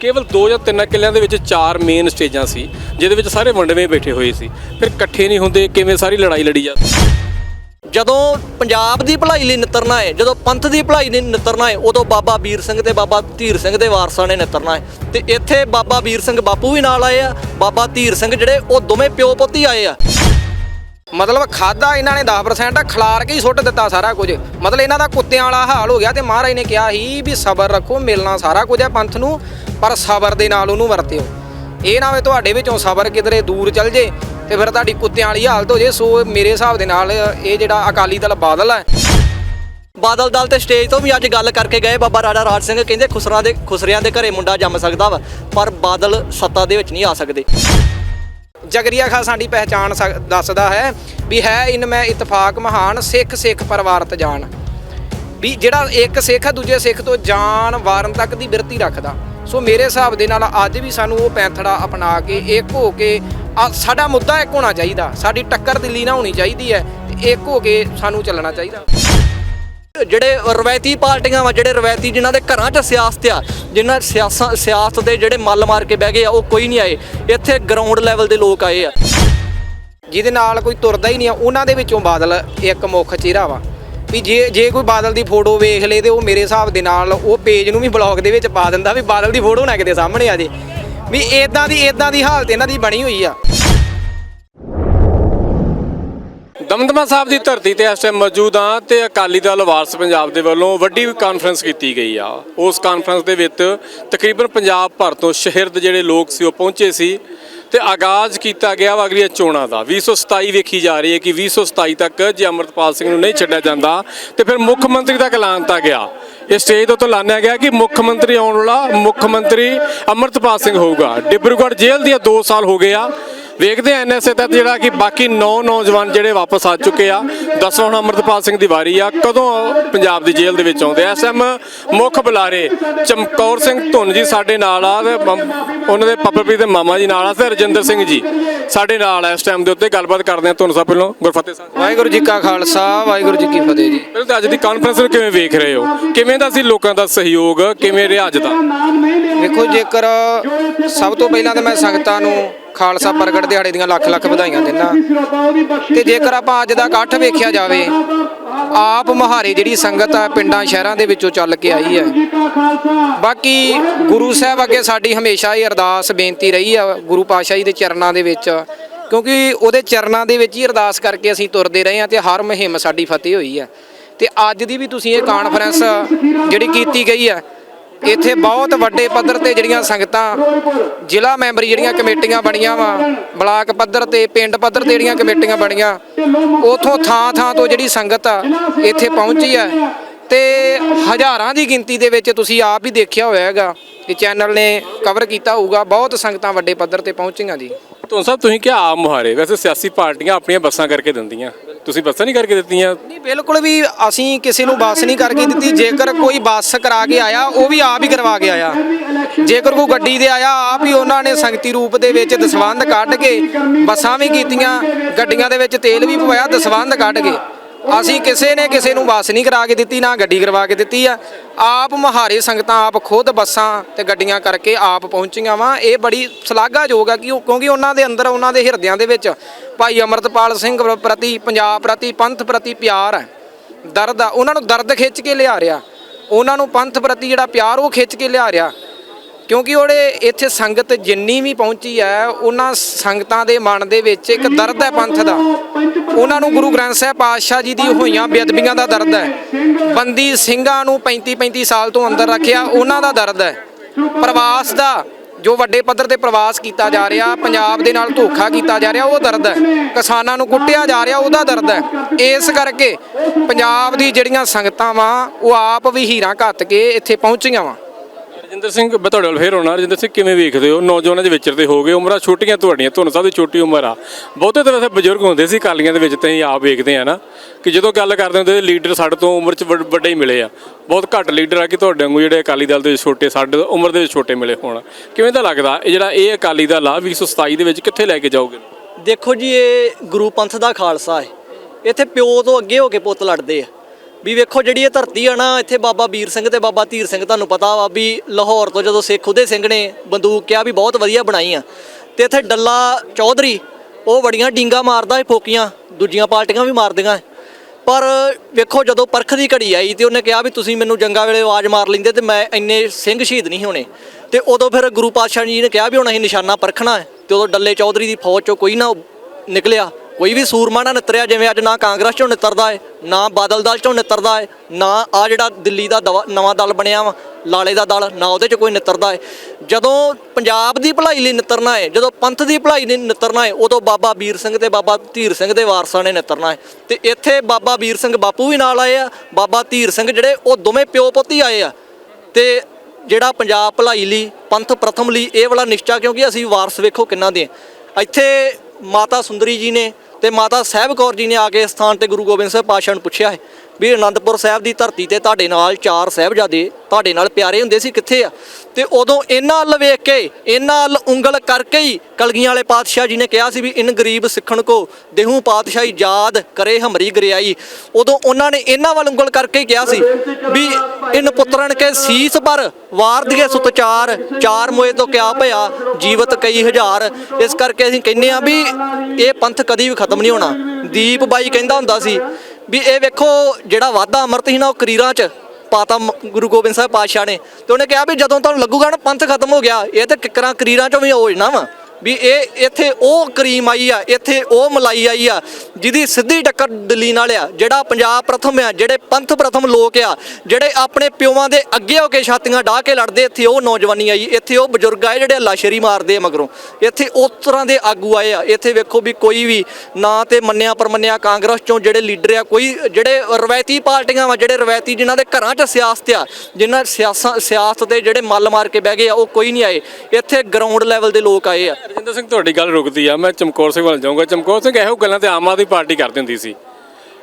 ਕੇਵਲ 2 ਜਾਂ 3 ਕਿੱਲਿਆਂ ਦੇ ਵਿੱਚ ਚਾਰ ਮੇਨ ਸਟੇਜਾਂ ਸੀ, ਜਿਹਦੇ ਵਿੱਚ ਸਾਰੇ ਵੰਡਵੇਂ ਬੈਠੇ ਹੋਏ ਸੀ। ਫਿਰ ਇਕੱਠੇ ਨਹੀਂ ਹੁੰਦੇ, ਕਿਵੇਂ ਸਾਰੀ ਲੜਾਈ ਲੜੀ ਜਾਂਦੀ ਜਦੋਂ ਪੰਜਾਬ ਦੀ ਭਲਾਈ ਲਈ ਨਿਤਰਨਾ ਹੈ, ਜਦੋਂ ਪੰਥ ਦੀ ਭਲਾਈ ਲਈ ਨਿਤਰਨਾ ਹੈ, ਉਦੋਂ ਬਾਬਾ ਵੀਰ ਸਿੰਘ ਤੇ ਬਾਬਾ ਧੀਰ ਸਿੰਘ ਦੇ ਵਾਰਸਾਂ ਨੇ ਨਿਤਰਨਾ ਹੈ। ਤੇ ਇੱਥੇ ਬਾਬਾ ਵੀਰ ਸਿੰਘ ਬਾਪੂ ਵੀ ਨਾਲ ਆਏ ਆ, ਬਾਬਾ ਧੀਰ ਸਿੰਘ ਜਿਹੜੇ ਉਹ ਦੋਵੇਂ ਪਿਓ ਪੁੱਤ ਹੀ ਆਏ ਆ। ਮਤਲਬ ਖਾਦਾ ਇਹਨਾਂ ਨੇ 10% ਖਲਾਰ ਕੇ ਹੀ ਸੁੱਟ ਦਿੱਤਾ ਸਾਰਾ ਕੁਝ। ਮਤਲਬ ਇਹਨਾਂ ਦਾ ਕੁੱਤਿਆਂ ਵਾਲਾ ਹਾਲ ਹੋ ਗਿਆ ਤੇ ਮਹਾਰਾਜ ਨੇ ਕਿਹਾ ਸੀ ਵੀ ਸਬਰ ਰੱਖੋ, ਮਿਲਣਾ ਸਾਰਾ ਕੁਝ ਹੈ ਪੰਥ ਨੂੰ, ਪਰ ਸਬਰ ਦੇ ਨਾਲ ਉਹਨੂੰ ਵਰਤਿਓ। ਇਹ ਨਾ ਹੋਵੇ ਤੁਹਾਡੇ ਵਿੱਚੋਂ ਸਬਰ ਕਿਧਰੇ ਦੂਰ ਚਲ ਜੇ ਤੇ ਫਿਰ ਤੁਹਾਡੀ ਕੁੱਤਿਆਂ ਵਾਲੀ ਹਾਲਤ ਹੋ ਜੇ, ਸੋ ਮੇਰੇ ਹਿਸਾਬ ਦੇ ਨਾਲ ਇਹ ਜਿਹੜਾ ਅਕਾਲੀ ਦਲ ਬਾਦਲ ਹੈ। ਬਾਦਲ ਦਲ ਤੇ ਸਟੇਜ ਤੋਂ ਵੀ ਅੱਜ ਗੱਲ ਕਰਕੇ ਗਏ। ਬਾਬਾ ਰਾਜਾ ਰਾਜ ਸਿੰਘ ਕਹਿੰਦੇ ਖੁਸਰਾਂ ਦੇ ਖੁਸਰਿਆਂ ਦੇ ਘਰੇ ਮੁੰਡਾ ਜੰਮ ਸਕਦਾ ਵਾ, ਪਰ ਬਾਦਲ ਸੱਤਾ ਦੇ ਵਿੱਚ ਨਹੀਂ ਆ ਸਕਦੇ। ਜਗਰੀਆ ਖਾਨ ਸਾਡੀ ਪਹਿਚਾਣ ਸਕ- ਦੱਸਦਾ ਹੈ ਵੀ ਹੈ ਇਨ ਮੈਂ ਇਤਫਾਕ ਮਹਾਨ ਸਿੱਖ ਸਿੱਖ ਪਰਿਵਾਰਤ ਜਾਣ ਵੀ ਜਿਹੜਾ ਇੱਕ ਸਿੱਖ ਹੈ ਦੂਜੇ ਸਿੱਖ ਤੋਂ ਜਾਨ ਵਾਰਨ ਤੱਕ ਦੀ ਬਿਰਤੀ ਰੱਖਦਾ। ਸੋ ਮੇਰੇ ਹਿਸਾਬ ਦੇ ਨਾਲ ਅੱਜ ਵੀ ਸਾਨੂੰ ਉਹ ਪੈਂਥੜਾ ਅਪਣਾ ਕੇ ਇੱਕ ਹੋ ਕੇ ਸਾਡਾ ਮੁੱਦਾ ਇੱਕ ਹੋਣਾ ਚਾਹੀਦਾ। ਸਾਡੀ ਟੱਕਰ ਦਿੱਲੀ ਨਾ ਹੋਣੀ ਚਾਹੀਦੀ ਹੈ ਤੇ ਇੱਕ ਹੋ ਕੇ ਸਾਨੂੰ ਚੱਲਣਾ ਚਾਹੀਦਾ। ਜਿਹੜੇ ਰਵਾਇਤੀ ਪਾਰਟੀਆਂ ਵਾ, ਜਿਹੜੇ ਰਵਾਇਤੀ ਜਿਨ੍ਹਾਂ ਦੇ ਘਰਾਂ 'ਚ ਸਿਆਸਤ ਆ, ਜਿਨ੍ਹਾਂ ਸਿਆਸਾ, ਸਿਆਸਤ ਦੇ ਜਿਹੜੇ ਮੱਲ ਮਾਰ ਕੇ ਬਹਿ ਗਏ ਆ, ਉਹ ਕੋਈ ਨਹੀਂ ਆਏ। ਇੱਥੇ ਗਰਾਊਂਡ ਲੈਵਲ ਦੇ ਲੋਕ ਆਏ ਆ। ਜਿਹਦੇ ਨਾਲ ਕੋਈ ਤੁਰਦਾ ਹੀ ਨਹੀਂ ਆ, ਉਹਨਾਂ ਦੇ ਵਿੱਚੋਂ ਬਾਦਲ ਇੱਕ ਮੁੱਖ ਚਿਹਰਾ ਵਾ। ਵੀ ਜੇ ਜੇ ਕੋਈ ਬਾਦਲ ਦੀ ਫੋਟੋ ਵੇਖ ਲੇ ਤੇ ਉਹ ਮੇਰੇ ਹਿਸਾਬ ਦੇ ਨਾਲ ਉਹ ਪੇਜ ਨੂੰ ਵੀ ਬਲੌਗ ਦੇ ਵਿੱਚ ਪਾ ਦਿੰਦਾ ਵੀ ਬਾਦਲ ਦੀ ਫੋਟੋ ਨਾ ਕਿਤੇ ਸਾਹਮਣੇ ਆ ਜੇ। ਵੀ ਇਦਾਂ ਦੀ ਇਦਾਂ ਦੀ ਹਾਲਤ ਇਹਨਾਂ ਦੀ ਬਣੀ ਹੋਈ ਆ। ਦਮਦਮਾ ਸਾਹਿਬ ਦੀ ਧਰਤੀ ਤੇ ਇਸ ਟਾਈਮ ਮੌਜੂਦ ਹਾਂ ਤੇ ਅਕਾਲੀ ਦਲ ਵਾਰਸ ਪੰਜਾਬ ਦੇ ਵੱਲੋਂ ਵੱਡੀ ਕਾਨਫਰੰਸ ਕੀਤੀ ਗਈ ਆ। ਉਸ ਕਾਨਫਰੰਸ ਦੇ ਵਿੱਚ ਤਕਰੀਬਨ ਪੰਜਾਬ ਭਰ ਤੋਂ ਸ਼ਹਿਰਦ ਜਿਹੜੇ ਲੋਕ ਸੀ ਉਹ ਪਹੁੰਚੇ ਸੀ ਤੇ ਆਗਾਜ਼ ਕੀਤਾ ਗਿਆ ਵਾ ਅਗਲੀਆਂ ਚੋਣਾਂ ਦਾ। 2027 ਵੇਖੀ ਜਾ ਰਹੀ ਹੈ ਕਿ 2027 ਤੱਕ ਜੇ ਅਮਰਤਪਾਲ ਸਿੰਘ ਨੂੰ ਨਹੀਂ ਛੱਡਿਆ ਜਾਂਦਾ ਤੇ ਫਿਰ ਮੁੱਖ ਮੰਤਰੀ ਤੱਕ ਐਲਾਨਤਾ ਗਿਆ। ਇਸ ਸਟੇਜ ਤੋਂ ਤਾਂ ਐਲਾਨਿਆ ਗਿਆ ਕਿ ਮੁੱਖ ਮੰਤਰੀ ਆਉਣ ਵਾਲਾ ਮੁੱਖ ਮੰਤਰੀ ਅਮਰਤਪਾਲ ਸਿੰਘ ਹੋਊਗਾ। ਡਿਬਰੂਗੜ੍ਹ ਜੇਲ੍ਹ ਦੀਆਂ 2 ਸਾਲ ਹੋ ਗਏ ਆ। ਵੇਖਦੇ ਆ ਐਨਐਸਏ ਤੱਕ ਜਿਹੜਾ ਕਿ ਬਾਕੀ 9 ਨੌਜਵਾਨ ਜਿਹੜੇ ਵਾਪਸ ਆ ਚੁੱਕੇ ਆ। ਦੱਸੋ ਹੁਣ ਅਮਰਤਪਾਲ ਸਿੰਘ ਦੀ ਵਾਰੀ ਆ। ਕਦੋਂ ਪੰਜਾਬ ਦੀ ਜੇਲ੍ਹ ਦੇ ਵਿੱਚ ਆਉਂਦੇ ਆ? ਐਸਐਮ ਮੁੱਖ ਬੁਲਾਰੇ ਚਮਕੌਰ ਸਿੰਘ ਧੁੰਨ ਜੀ ਸਾਡੇ ਨਾਲ ਆ ਤੇ ਉਹਨਾਂ ਦੇ ਪੱਪਰਪ੍ਰੀਤ ਦੇ ਮਾਮਾ ਜੀ ਨਾਲ ਆ ਤੇ ਰਜਿੰਦਰ ਸਿੰਘ ਜੀ ਸਾਡੇ ਨਾਲ ਆ ਇਸ ਟਾਈਮ ਦੇ ਉੱਤੇ ਗੱਲਬਾਤ ਕਰਦੇ ਆ ਧੁੰਨ ਸਾਹਿਬ ਪਹਿਲਾਂ ਗੁਰਫਤਿਹ ਸਾਹਿਬ। ਵਾਹਿਗੁਰੂ ਜੀ ਕਾ ਖਾਲਸਾ ਵਾਹਿਗੁਰੂ ਜੀ ਕੀ ਫਤਿਹ ਜੀ। ਪਹਿਲਾਂ ਅੱਜ ਦੀ ਕਾਨਫਰੰਸ ਨੂੰ ਕਿਵੇਂ ਵੇਖ ਰਹੇ ਹੋ? ਕਿਵੇਂ ਦਾ ਸੀ ਲੋਕਾਂ ਦਾ ਸਹਿਯੋਗ? ਕਿਵੇਂ ਰਿਹਾ ਅੱਜ ਦਾ? ਵੇਖੋ ਜੇਕਰ ਸਭ ਤੋਂ ਪਹਿਲਾਂ ਤਾਂ ਮੈਂ ਸੰਗਤਾਂ ਨੂੰ ਖਾਲਸਾ ਪ੍ਰਗਟ ਦਿਹਾੜੇ ਦੀਆਂ ਲੱਖ ਲੱਖ ਵਧਾਈਆਂ ਦਿੰਦਾ। ਤੇ ਜੇਕਰ ਆਪਾਂ ਅੱਜ ਦਾ ਇਕੱਠ ਵੇਖਿਆ ਜਾਵੇ, ਆਪ ਮਹਾਰੇ ਜਿਹੜੀ ਸੰਗਤ ਆ ਪਿੰਡਾਂ, ਸ਼ਹਿਰਾਂ ਦੇ ਵਿੱਚੋਂ ਚੱਲ ਕੇ ਆਈ ਹੈ। ਬਾਕੀ ਗੁਰੂ ਸਾਹਿਬ ਅੱਗੇ ਸਾਡੀ ਹਮੇਸ਼ਾ ਹੀ ਅਰਦਾਸ, ਬੇਨਤੀ ਰਹੀ ਆ ਗੁਰੂ ਪਾਤਸ਼ਾਹ ਜੀ ਦੇ ਚਰਨਾਂ ਦੇ ਵਿੱਚ। ਕਿਉਂਕਿ ਉਹਦੇ ਚਰਨਾਂ ਦੇ ਵਿੱਚ ਹੀ ਅਰਦਾਸ ਕਰਕੇ ਅਸੀਂ ਤੁਰਦੇ ਰਹੇ ਹਾਂ ਤੇ ਹਰ ਮੁਹਿੰਮ ਸਾਡੀ ਫਤਿਹ ਹੋਈ ਹੈ। ਤੇ ਅੱਜ ਦੀ ਵੀ ਤੁਸੀਂ ਇਹ ਕਾਨਫਰੰਸ ਜਿਹੜੀ ਕੀਤੀ ਗਈ ਹੈ, ਇੱਥੇ ਬਹੁਤ ਵੱਡੇ ਪੱਧਰ ਤੇ ਜਿਹੜੀਆਂ ਸੰਗਤਾਂ, ਜ਼ਿਲ੍ਹਾ ਮੈਂਬਰੀ ਜਿਹੜੀਆਂ ਕਮੇਟੀਆਂ ਬਣੀਆਂ ਵਾ, ਬਲਾਕ ਪੱਧਰ ਤੇ, ਪਿੰਡ ਪੱਧਰ ਤੇ ਜਿਹੜੀਆਂ ਕਮੇਟੀਆਂ ਬਣੀਆਂ, ਉਥੋਂ ਥਾਂ ਥਾਂ ਤੋਂ ਜਿਹੜੀ ਸੰਗਤ ਆ, ਇੱਥੇ ਪਹੁੰਚੀ ਹੈ। ਤੇ ਹਜ਼ਾਰਾਂ ਦੀ ਗਿਣਤੀ ਦੇ ਵਿੱਚ ਤੁਸੀਂ ਆਪ ਹੀ ਦੇਖਿਆ ਹੋਇਆ ਹੈਗਾ ਕਿ ਚੈਨਲ ਨੇ ਕਵਰ ਕੀਤਾ ਹੋਊਗਾ, ਬਹੁਤ ਸੰਗਤਾਂ ਵੱਡੇ ਪੱਧਰ ਤੇ ਪਹੁੰਚੀਆਂ ਜੀ। ਧੁੰਨ ਸਾਹਿਬ, ਤੁਸੀਂ ਕਿਹਾ ਆਮ ਮੁਹਾਰੇ? ਵੈਸੇ ਸਿਆਸੀ ਪਾਰਟੀਆਂ ਆਪਣੀਆਂ ਬੱਸਾਂ ਕਰਕੇ ਦਿੰਦੀਆਂ। ਤੁਸੀਂ ਬੱਸਾਂ ਨਹੀਂ ਕਰਕੇ ਦਿੱਤੀਆਂ? ਨਹੀਂ, ਬਿਲਕੁਲ ਵੀ ਅਸੀਂ ਕਿਸੇ ਨੂੰ ਬੱਸ ਨਹੀਂ ਕਰਕੇ ਦਿੱਤੀ। ਜੇਕਰ ਕੋਈ ਬੱਸ ਕਰਾ ਕੇ ਆਇਆ, ਉਹ ਵੀ ਆਪ ਹੀ ਕਰਵਾ ਕੇ ਆਇਆ। ਜੇਕਰ ਕੋਈ ਗੱਡੀ ਦੇ ਆਇਆ, ਆਪ ਹੀ ਉਹਨਾਂ ਨੇ ਸੰਗਤੀ ਰੂਪ ਦੇ ਵਿੱਚ ਦਸਵੰਧ ਕੱਢ ਕੇ ਬੱਸਾਂ ਵੀ ਕੀਤੀਆਂ, ਗੱਡੀਆਂ ਦੇ ਵਿੱਚ ਤੇਲ ਵੀ ਪਵਾਇਆ, ਦਸਵੰਧ ਕੱਢ ਕੇ। ਅਸੀਂ ਕਿਸੇ ਨੇ ਕਿਸੇ ਨੂੰ ਬੱਸ ਨਹੀਂ ਕਰਾ ਕੇ ਦਿੱਤੀ, ਨਾ ਗੱਡੀ ਕਰਵਾ ਕੇ ਦਿੱਤੀ ਆ। ਆਪ ਮਹਾਰੇ ਸੰਗਤਾਂ, ਆਪ ਖੁਦ ਬੱਸਾਂ ਤੇ ਗੱਡੀਆਂ ਕਰਕੇ ਆਪ ਪਹੁੰਚੀਆਂ ਵਾ। ਇਹ ਬੜੀ ਸ਼ਲਾਘਾਯੋਗ ਆ ਕਿ ਉਹ- ਕਿਉਂਕਿ ਉਹਨਾਂ ਦੇ ਅੰਦਰ, ਉਹਨਾਂ ਦੇ ਹਿਰਦਿਆਂ ਦੇ ਵਿੱਚ ਭਾਈ ਅਮਰਤਪਾਲ ਸਿੰਘ ਪ੍ਰਤੀ, ਪੰਜਾਬ ਪ੍ਰਤੀ, ਪੰਥ ਪ੍ਰਤੀ ਪਿਆਰ ਹੈ ਦਰਦ ਆ। ਉਹਨਾਂ ਨੂੰ ਦਰਦ ਖਿੱਚ ਕੇ ਲਿਆ ਰਿਹਾ। ਉਹਨਾਂ ਨੂੰ ਪੰਥ ਪ੍ਰਤੀ ਜਿਹੜਾ ਪਿਆਰ, ਉਹ ਖਿੱਚ ਕੇ ਲਿਆ ਰਿਹਾ। ਕਿਉਂਕਿ ਉਹਦੇ ਇੱਥੇ ਸੰਗਤ ਜਿੰਨੀ ਵੀ ਪਹੁੰਚੀ ਹੈ ਉਹਨਾਂ ਸੰਗਤਾਂ ਦੇ ਮਨ ਦੇ ਵਿੱਚ ਇੱਕ ਦਰਦ ਹੈ ਪੰਥ ਦਾ। ਉਹਨਾਂ ਨੂੰ ਗੁਰੂ ਗ੍ਰੰਥ ਸਾਹਿਬ ਪਾਤਸ਼ਾਹ ਜੀ ਦੀ ਹੋਈਆਂ ਬੇਅਦਬੀਆਂ ਦਾ ਦਰਦ ਹੈ। ਬੰਦੀ ਸਿੰਘਾਂ ਨੂੰ 35 35 ਸਾਲ ਤੋਂ ਅੰਦਰ ਰੱਖਿਆ ਉਹਨਾਂ ਦਾ ਦਰਦ ਹੈ। ਪ੍ਰਵਾਸ ਦਾ ਜੋ ਵੱਡੇ ਪੱਧਰ ਤੇ ਪ੍ਰਵਾਸ ਕੀਤਾ ਜਾ ਰਿਹਾ ਪੰਜਾਬ ਦੇ ਨਾਲ ਧੋਖਾ ਕੀਤਾ ਜਾ ਰਿਹਾ ਉਹ ਦਰਦ ਹੈ। ਕਿਸਾਨਾਂ ਨੂੰ ਕੁੱਟਿਆ ਜਾ ਰਿਹਾ ਉਹਦਾ ਦਰਦ ਹੈ। ਇਸ ਕਰਕੇ ਪੰਜਾਬ ਦੀ ਜਿਹੜੀਆਂ ਸੰਗਤਾਂ ਵਾ ਉਹ ਆਪ ਵੀ ਹੀਰਾਂ ਘੱਤ ਕੇ ਇੱਥੇ ਪਹੁੰਚੀਆਂ ਵਾ। ਰਜਿੰਦਰ ਸਿੰਘ, ਮੈਂ ਤੁਹਾਡੇ ਵੱਲ ਫੇਰ ਆਉਣਾ। ਰਜਿੰਦਰ ਸਿੰਘ, ਕਿਵੇਂ ਵੇਖਦੇ ਹੋ? ਨੌਜਵਾਨਾਂ ਦੇ ਵਿਚਰਦੇ ਹੋਗੇ ਉਮਰਾਂ, ਛੋਟੀਆਂ ਤੁਹਾਡੀਆਂ, ਤੁਹਾਨੂੰ ਸਭ ਦੀ ਛੋਟੀ ਉਮਰ ਆ। ਬਹੁਤੇ ਤਾਂ ਵੈਸੇ ਬਜ਼ੁਰਗ ਹੁੰਦੇ ਸੀ ਕਾਲੀਆਂ ਦੇ ਵਿੱਚ, ਤਾਂ ਹੀ ਆਪ ਵੇਖਦੇ ਆ ਨਾ, ਕਿ ਜਦੋਂ ਗੱਲ ਕਰਦੇ ਹੁੰਦੇ ਲੀਡਰ ਸਾਡੇ ਤੋਂ ਉਮਰ 'ਚ ਵੱਡ- ਵੱਡੇ ਹੀ ਮਿਲੇ ਆ। ਬਹੁਤ ਘੱਟ ਲੀਡਰ ਆ ਕਿ ਤੁਹਾਡੇ ਵਾਂਗੂ ਜਿਹੜੇ ਅਕਾਲੀ ਦਲ ਦੇ ਛੋਟੇ, ਸਾਡੇ ਉਮਰ ਦੇ ਵਿੱਚ ਛੋਟੇ ਮਿਲੇ ਹੋਣ। ਕਿਵੇਂ ਦਾ ਲੱਗਦਾ? ਇਹ ਜਿਹੜਾ ਇਹ ਅਕਾਲੀ ਦਲ ਆ 2027 ਦੇ ਵਿੱਚ ਕਿੱਥੇ ਲੈ ਕੇ ਜਾਓਗੇ? ਦੇਖੋ ਜੀ, ਇਹ ਗੁਰੂ ਪੰਥ ਦਾ ਖਾਲਸਾ ਹੈ। ਇੱਥੇ ਪਿਓ ਤੋਂ ਅੱਗੇ ਹੋ ਕੇ ਪੁੱਤ ਲੜਦੇ ਆ। ਵੀ ਵੇਖੋ ਜਿਹੜੀ ਇਹ ਧਰਤੀ ਆ ਨਾ, ਇੱਥੇ ਬਾਬਾ ਵੀਰ ਸਿੰਘ ਤੇ ਬਾਬਾ ਧੀਰ ਸਿੰਘ ਤੁਹਾਨੂੰ ਪਤਾ ਵਾ ਵੀ ਲਾਹੌਰ ਤੋਂ ਜਦੋਂ ਸਿੱਖ ਉਹਦੇ ਸਿੰਘ ਨੇ ਬੰਦੂਕ ਕਿਹਾ ਵੀ ਬਹੁਤ ਵਧੀਆ ਬਣਾਈ ਆ। ਤੇ ਇੱਥੇ ਡੱਲਾ ਚੌਧਰੀ, ਉਹ ਬੜੀਆਂ ਡਿੰਗਾ ਮਾਰਦਾ ਏ ਫੋਕੀਆਂ, ਦੂਜੀਆਂ ਪਾਰਟੀਆਂ ਵੀ ਮਾਰਦੀਆਂ। ਪਰ ਵੇਖੋ ਜਦੋਂ ਪਰਖ ਦੀ ਘੜੀ ਆਈ ਤੇ ਉਹਨੇ ਕਿਹਾ ਵੀ ਤੁਸੀਂ ਮੈਨੂੰ ਜੰਗਾ ਵੇਲੇ ਆਵਾਜ਼ ਮਾਰ ਲੈਂਦੇ ਤੇ ਮੈਂ ਇੰਨੇ ਸਿੰਘ ਸ਼ਹੀਦ ਨਹੀਂ ਹੋਣੇ। ਤੇ ਉਦੋਂ ਫਿਰ ਗੁਰੂ ਪਾਤਸ਼ਾਹ ਜੀ ਨੇ ਕਿਹਾ ਵੀ ਹੁਣ ਅਸੀਂ ਨਿਸ਼ਾਨਾ ਪਰਖਣਾ ਹੈ। ਤੇ ਉਦੋਂ ਡੱਲੇ ਚੌਧਰੀ ਦੀ ਫੌਜ ਚੋਂ ਕੋਈ ਨਾ ਨਿਕਲਿਆ। ਕੋਈ ਵੀ ਸੂਰਮਾ ਨਾ ਨਿਤਰਿਆ, ਜਿਵੇਂ ਅੱਜ ਨਾ ਕਾਂਗਰਸ ਚੋਂ ਨਿਤਰਦਾ ਹੈ ਨਾ ਬਾਦਲ ਦਲ ਚੋਂ ਨਿਤਰਦਾ ਹੈ ਨਾ ਆ ਜਿਹੜਾ ਦਿੱਲੀ ਦਾ ਦਵਾ- ਨਵਾਂ ਦਲ ਬਣਿਆ ਵਾ, ਲਾਲੇ ਦਾ ਦਲ, ਨਾ ਉਹਦੇ ਚ ਕੋਈ ਨਿਤਰਦਾ ਹੈ ਜਦੋਂ ਪੰਜਾਬ ਦੀ ਭਲਾਈ ਲਈ ਨਿਤਰਨਾ ਹੈ ਜਦੋਂ ਪੰਥ ਦੀ ਭਲਾਈ ਲਈ ਨਿਤਰਨਾ ਏ, ਉਦੋਂ ਬਾਬਾ ਵੀਰ ਸਿੰਘ ਤੇ ਬਾਬਾ ਧੀਰ ਸਿੰਘ ਦੇ ਵਾਰਸਾਂ ਨੇ ਨਿਤਰਨਾ ਹੈ ਤੇ ਇੱਥੇ ਬਾਬਾ ਵੀਰ ਸਿੰਘ ਬਾਪੂ ਵੀ ਨਾਲ ਆਏ ਆ, ਬਾਬਾ ਧੀਰ ਸਿੰਘ ਜਿਹੜੇ ਉਹ ਦੋਵੇਂ ਪਿਓ ਪੁੱਤ ਹੀ ਆਏ ਆ। ਤੇ ਜਿਹੜਾ ਪੰਜਾਬ ਭਲਾਈ ਲਈ, ਪੰਥ ਪ੍ਰਥਮ ਲਈ, ਇਹ ਵਾਲਾ ਨਿਸ਼ਚਾ ਕਿਉਂਕਿ ਅਸੀਂ ਵਾਰਸ ਵੇਖੋ ਕਿੰਨਾ ਦੇ ਇੱਥੇ ਮਾਤਾ ਸੁੰਦਰੀ ਜੀ ਨੇ ਤੇ ਮਾਤਾ ਸਾਹਿਬ ਕੌਰ ਜੀ ਨੇ ਆ ਕੇ ਸਥਾਨ ਤੇ ਗੁਰੂ ਗੋਬਿੰਦ ਸਾਹਿਬ ਪਾਤਸ਼ਾਹ ਨੂੰ ਪੁੱਛਿਆ ਹੈ। ਵੀ ਅਨੰਦਪੁਰ ਸਾਹਿਬ ਦੀ ਧਰਤੀ ਤੇ ਤੁਹਾਡੇ ਨਾਲ ਚਾਰ ਸਾਹਿਬਜ਼ਾਦੇ ਤੁਹਾਡੇ ਨਾਲ ਪਿਆਰੇ ਹੁੰਦੇ ਸੀ ਕਿੱਥੇ ਆ? ਤੇ ਉਦੋਂ ਇਹਨਾਂ ਵੱਲ ਵੇਖ ਕੇ ਇਹਨਾਂ ਵੱਲ ਉਂਗਲ ਕਰਕੇ ਹੀ ਕਲਗੀਆਂ ਵਾਲੇ ਪਾਤਸ਼ਾਹ ਜੀ ਨੇ ਕਿਹਾ ਸੀ ਵੀ ਇਨ ਗਰੀਬ ਸਿੱਖਣ ਕੋ ਦੇਹੂ ਪਾਤਸ਼ਾਹੀ ਯਾਦ ਕਰੇ ਹਮਰੀ ਗਰਿਆਈ। ਉਦੋਂ ਉਹਨਾਂ ਨੇ ਇਹਨਾਂ ਵੱਲ ਉਂਗਲ ਕਰਕੇ ਹੀ ਕਿਹਾ ਸੀ ਵੀ ਇਨ ਪੁੱਤਰਨ ਕੇ ਸੀਸ ਪਰ ਵਾਰ ਦੀਏ ਸੁਤਚਾਰ, ਚਾਰ ਮੋਏ ਤੋਂ ਕਿਆ ਭਇਆ, ਜੀਵਤ ਕਈ ਹਜ਼ਾਰ। ਇਸ ਕਰਕੇ ਅਸੀਂ ਕਹਿੰਦੇ ਆ ਵੀ ਇਹ ਪੰਥ ਕਦੀ ਵੀ ਖਤਮ ਨਹੀਂ ਹੋਣਾ। ਦੀਪ ਬਾਈ ਕਹਿੰਦਾ ਹੁੰਦਾ ਸੀ ਵੀ ਇਹ ਵੇਖੋ ਜਿਹੜਾ ਵਾਧਾ ਅੰਮ੍ਰਿਤ ਸੀ ਨਾ, ਉਹ ਕਰੀਰਾਂ 'ਚ ਪਾਤਾ ਗੁਰੂ ਗੋਬਿੰਦ ਸਾਹਿਬ ਪਾਤਸ਼ਾਹ ਨੇ। ਤੇ ਉਹਨੇ ਕਿਹਾ ਵੀ ਜਦੋਂ ਤੁਹਾਨੂੰ ਲੱਗੂਗਾ ਨਾ ਪੰਥ ਖਤਮ ਹੋ ਗਿਆ, ਇਹ ਤੇ ਕਿਕਰਾਂ ਕਰੀਰਾਂ 'ਚੋਂ ਵੀ ਹੋ ਜਾਣਾ ਵਾ। ਵੀ ਇਹ ਇੱਥੇ ਉਹ ਕਰੀਮ ਆਈ ਆ, ਇੱਥੇ ਉਹ ਮਲਾਈ ਆਈ ਆ, ਜਿਹਦੀ ਸਿੱਧੀ ਟੱਕਰ ਦਿੱਲੀ ਨਾਲ ਆ, ਜਿਹੜਾ ਪੰਜਾਬ ਪ੍ਰਥਮ ਆ, ਜਿਹੜੇ ਪੰਥ ਪ੍ਰਥਮ ਲੋਕ ਆ, ਜਿਹੜੇ ਆਪਣੇ ਪਿਓਾਂ ਦੇ ਅੱਗੇ ਹੋ ਕੇ ਛਾਤੀਆਂ ਢਾਹ ਕੇ ਲੜਦੇ, ਇੱਥੇ ਉਹ ਨੌਜਵਾਨੀ ਆਈ, ਇੱਥੇ ਉਹ ਬਜ਼ੁਰਗ ਆਏ ਜਿਹੜੇ ਲਾਸ਼ਰੀ ਮਾਰਦੇ ਆ ਮਗਰੋਂ। ਇੱਥੇ ਉਸ ਤਰ੍ਹਾਂ ਦੇ ਆਗੂ ਆਏ ਆ, ਇੱਥੇ ਵੇਖੋ ਵੀ ਕੋਈ ਵੀ ਨਾ ਤੇ ਮੰਨਿਆ ਪਰਮੰਨਿਆ ਕਾਂਗਰਸ ਚੋਂ ਜਿਹੜੇ ਲੀਡਰ ਆ, ਕੋਈ ਜਿਹੜੇ ਰਵਾਇਤੀ ਪਾਰਟੀਆਂ ਵਾ, ਜਿਹੜੇ ਰਵਾਇਤੀ ਜਿਨ੍ਹਾਂ ਦੇ ਘਰਾਂ 'ਚ ਸਿਆਸਤ ਆ, ਜਿਨ੍ਹਾਂ ਸਿਆਸਾ, ਸਿਆਸਤ ਦੇ ਜਿਹੜੇ ਮੱਲ ਮਾਰ ਕੇ ਬਹਿ ਗਏ ਆ, ਉਹ ਕੋਈ ਨਹੀਂ ਆਏ। ਇੱਥੇ ਗਰਾਊਂਡ ਲੈਵਲ ਦੇ ਲੋਕ ਆਏ ਆ। ਰਜਿੰਦਰ ਸਿੰਘ, ਤੁਹਾਡੀ ਗੱਲ ਰੁਕਦੀ ਆ, ਮੈਂ ਚਮਕੌਰ ਸਿੰਘ ਵੱਲ ਜਾਊਂਗਾ। ਚਮਕੌਰ ਸਿੰਘ ਇਹੋ ਗੱਲਾਂ ਤੇ ਆਮ ਆਦਮੀ ਪਾਰਟੀ ਕਰ ਦਿੰਦੀ ਸੀ।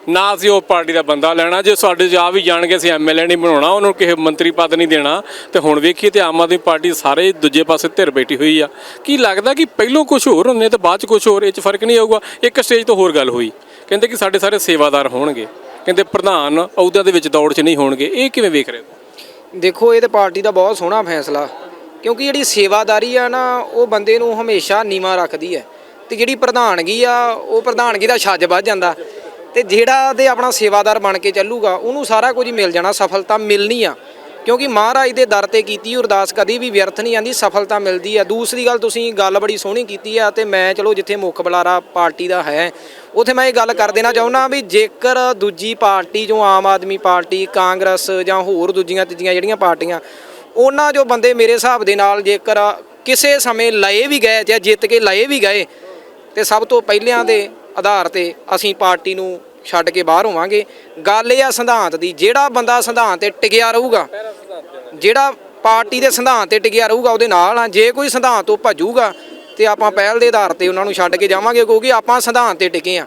ਨਾ ਅਸੀਂ ਉਹ ਪਾਰਟੀ ਦਾ ਬੰਦਾ ਲੈਣਾ, ਜੇ ਸਾਡੇ ਜਾ ਵੀ ਜਾਣਗੇ ਅਸੀਂ ਐਮਐਲਏ ਨਹੀਂ ਬਣਾਉਣਾ, ਉਹਨੂੰ ਕਿਸੇ ਮੰਤਰੀ ਪਦ ਨਹੀਂ ਦੇਣਾ, ਤੇ ਹੁਣ ਵੇਖੀਏ ਤੇ ਆਮ ਆਦਮੀ ਪਾਰਟੀ ਸਾਰੇ ਦੂਜੇ ਪਾਸੇ ਧਿਰ ਬੈਠੀ ਹੋਈ ਆ। ਕੀ ਲੱਗਦਾ ਕਿ ਪਹਿਲੋਂ ਕੁਝ ਹੋਰ ਹੁੰਦੇ ਤੇ ਬਾਅਦ ਚ ਕੁਝ ਹੋਰ, ਇਹ ਚ ਫ਼ਰਕ ਨਹੀਂ ਆਊਗਾ? ਇੱਕ ਸਟੇਜ ਤੋਂ ਹੋਰ ਗੱਲ ਹੋਈ। ਕਹਿੰਦੇ ਕਿ ਸਾਡੇ ਸਾਰੇ ਸੇਵਾਦਾਰ ਹੋਣਗੇ। ਕਹਿੰਦੇ ਪ੍ਰਧਾਨ ਅਹੁਦਿਆਂ ਦੇ ਵਿੱਚ ਦੌੜ 'ਚ ਨਹੀਂ ਹੋਣਗੇ। ਇਹ ਕਿਵੇਂ ਵੇਖ ਰਹੇ ਹੋ? ਦੇਖੋ, ਇਹ ਤੇ ਪਾਰਟੀ ਦਾ ਬਹੁਤ ਸੋਹਣਾ ਫੈਸਲਾ। ਕਿਉਂਕਿ ਜਿਹੜੀ ਸੇਵਾਦਾਰੀ ਆ ਨਾ, ਉਹ ਬੰਦੇ ਨੂੰ ਹਮੇਸ਼ਾ ਨੀਵਾ ਰੱਖਦੀ ਹੈ। ਤੇ ਜਿਹੜੀ ਪ੍ਰਧਾਨਗੀ ਆ, ਉਹ ਪ੍ਰਧਾਨਗੀ ਦਾ ਛੱਜ ਵੱਜ ਜਾਂਦਾ। ਤੇ ਜਿਹੜਾ ਤੇ ਆਪਣਾ ਸੇਵਾਦਾਰ ਬਣ ਕੇ ਚੱਲੂਗਾ, ਉਹਨੂੰ ਸਾਰਾ ਕੁਝ ਮਿਲ ਜਾਣਾ, ਸਫਲਤਾ ਮਿਲਣੀ ਆ। ਕਿਉਂਕਿ ਮਹਾਰਾਜ ਦੇ ਦਰ ਤੇ ਕੀਤੀ ਅਰਦਾਸ ਕਦੀ ਵੀ ਵਿਅਰਥ ਨਹੀਂ ਜਾਂਦੀ ਸਫਲਤਾ ਮਿਲਦੀ ਆ। ਦੂਸਰੀ ਗੱਲ ਤੁਸੀਂ ਗੱਲ ਬੜੀ ਸੋਹਣੀ ਕੀਤੀ ਆ ਤੇ ਮੈਂ ਚਲੋ ਜਿੱਥੇ ਮੁੱਖ ਬੁਲਾਰਾ ਪਾਰਟੀ ਦਾ ਹੈ, ਉਥੇ ਮੈਂ ਇਹ ਗੱਲ ਕਰ ਦੇਣਾ ਚਾਹੁੰਦਾ ਵੀ ਜੇਕਰ ਦੂਜੀ ਪਾਰਟੀ ਜੋ ਆਮ ਆਦਮੀ ਪਾਰਟੀ, ਕਾਂਗਰਸ ਜਾਂ ਹੋਰ ਦੂਜੀਆਂ ਤੀਜੀਆਂ ਜਿਹੜੀਆਂ ਪਾਰਟੀਆਂ ਉਹਨਾਂ ਜੋ ਬੰਦੇ ਮੇਰੇ ਹਿਸਾਬ ਦੇ ਨਾਲ ਜੇਕਰ ਕਿਸੇ ਸਮੇਂ ਲਏ ਵੀ ਗਏ ਜਾਂ ਜਿੱਤ ਕੇ ਲਏ ਵੀ ਗਏ, ਤੇ ਸਭ ਤੋਂ ਪਹਿਲਿਆਂ ਦੇ ਆਧਾਰ ਤੇ ਅਸੀਂ ਪਾਰਟੀ ਨੂੰ ਛੱਡ ਕੇ ਬਾਹਰ ਹੋਵਾਂਗੇ। ਗੱਲ ਇਹ ਆ ਸਿਧਾਂਤ ਦੀ, ਜਿਹੜਾ ਬੰਦਾ ਸਿਧਾਂਤ ਤੇ ਟਿਕਿਆ ਰਹੂਗਾ, ਜਿਹੜਾ ਪਾਰਟੀ ਦੇ ਸਿਧਾਂਤ ਤੇ ਟਿਕਿਆ ਰਹੂਗਾ ਉਹਦੇ ਨਾਲ ਆ, ਜੇ ਕੋਈ ਸਿਧਾਂਤ ਤੋਂ ਭੱਜੂਗਾ, ਤੇ ਆਪਾਂ ਪਹਿਲ ਦੇ ਆਧਾਰ ਤੇ ਉਹਨਾਂ ਨੂੰ ਛੱਡ ਕੇ ਜਾਵਾਂਗੇ, ਕਿਉਂਕਿ ਆਪਾਂ ਸਿਧਾਂਤ ਤੇ ਟਿਕੇ ਆ।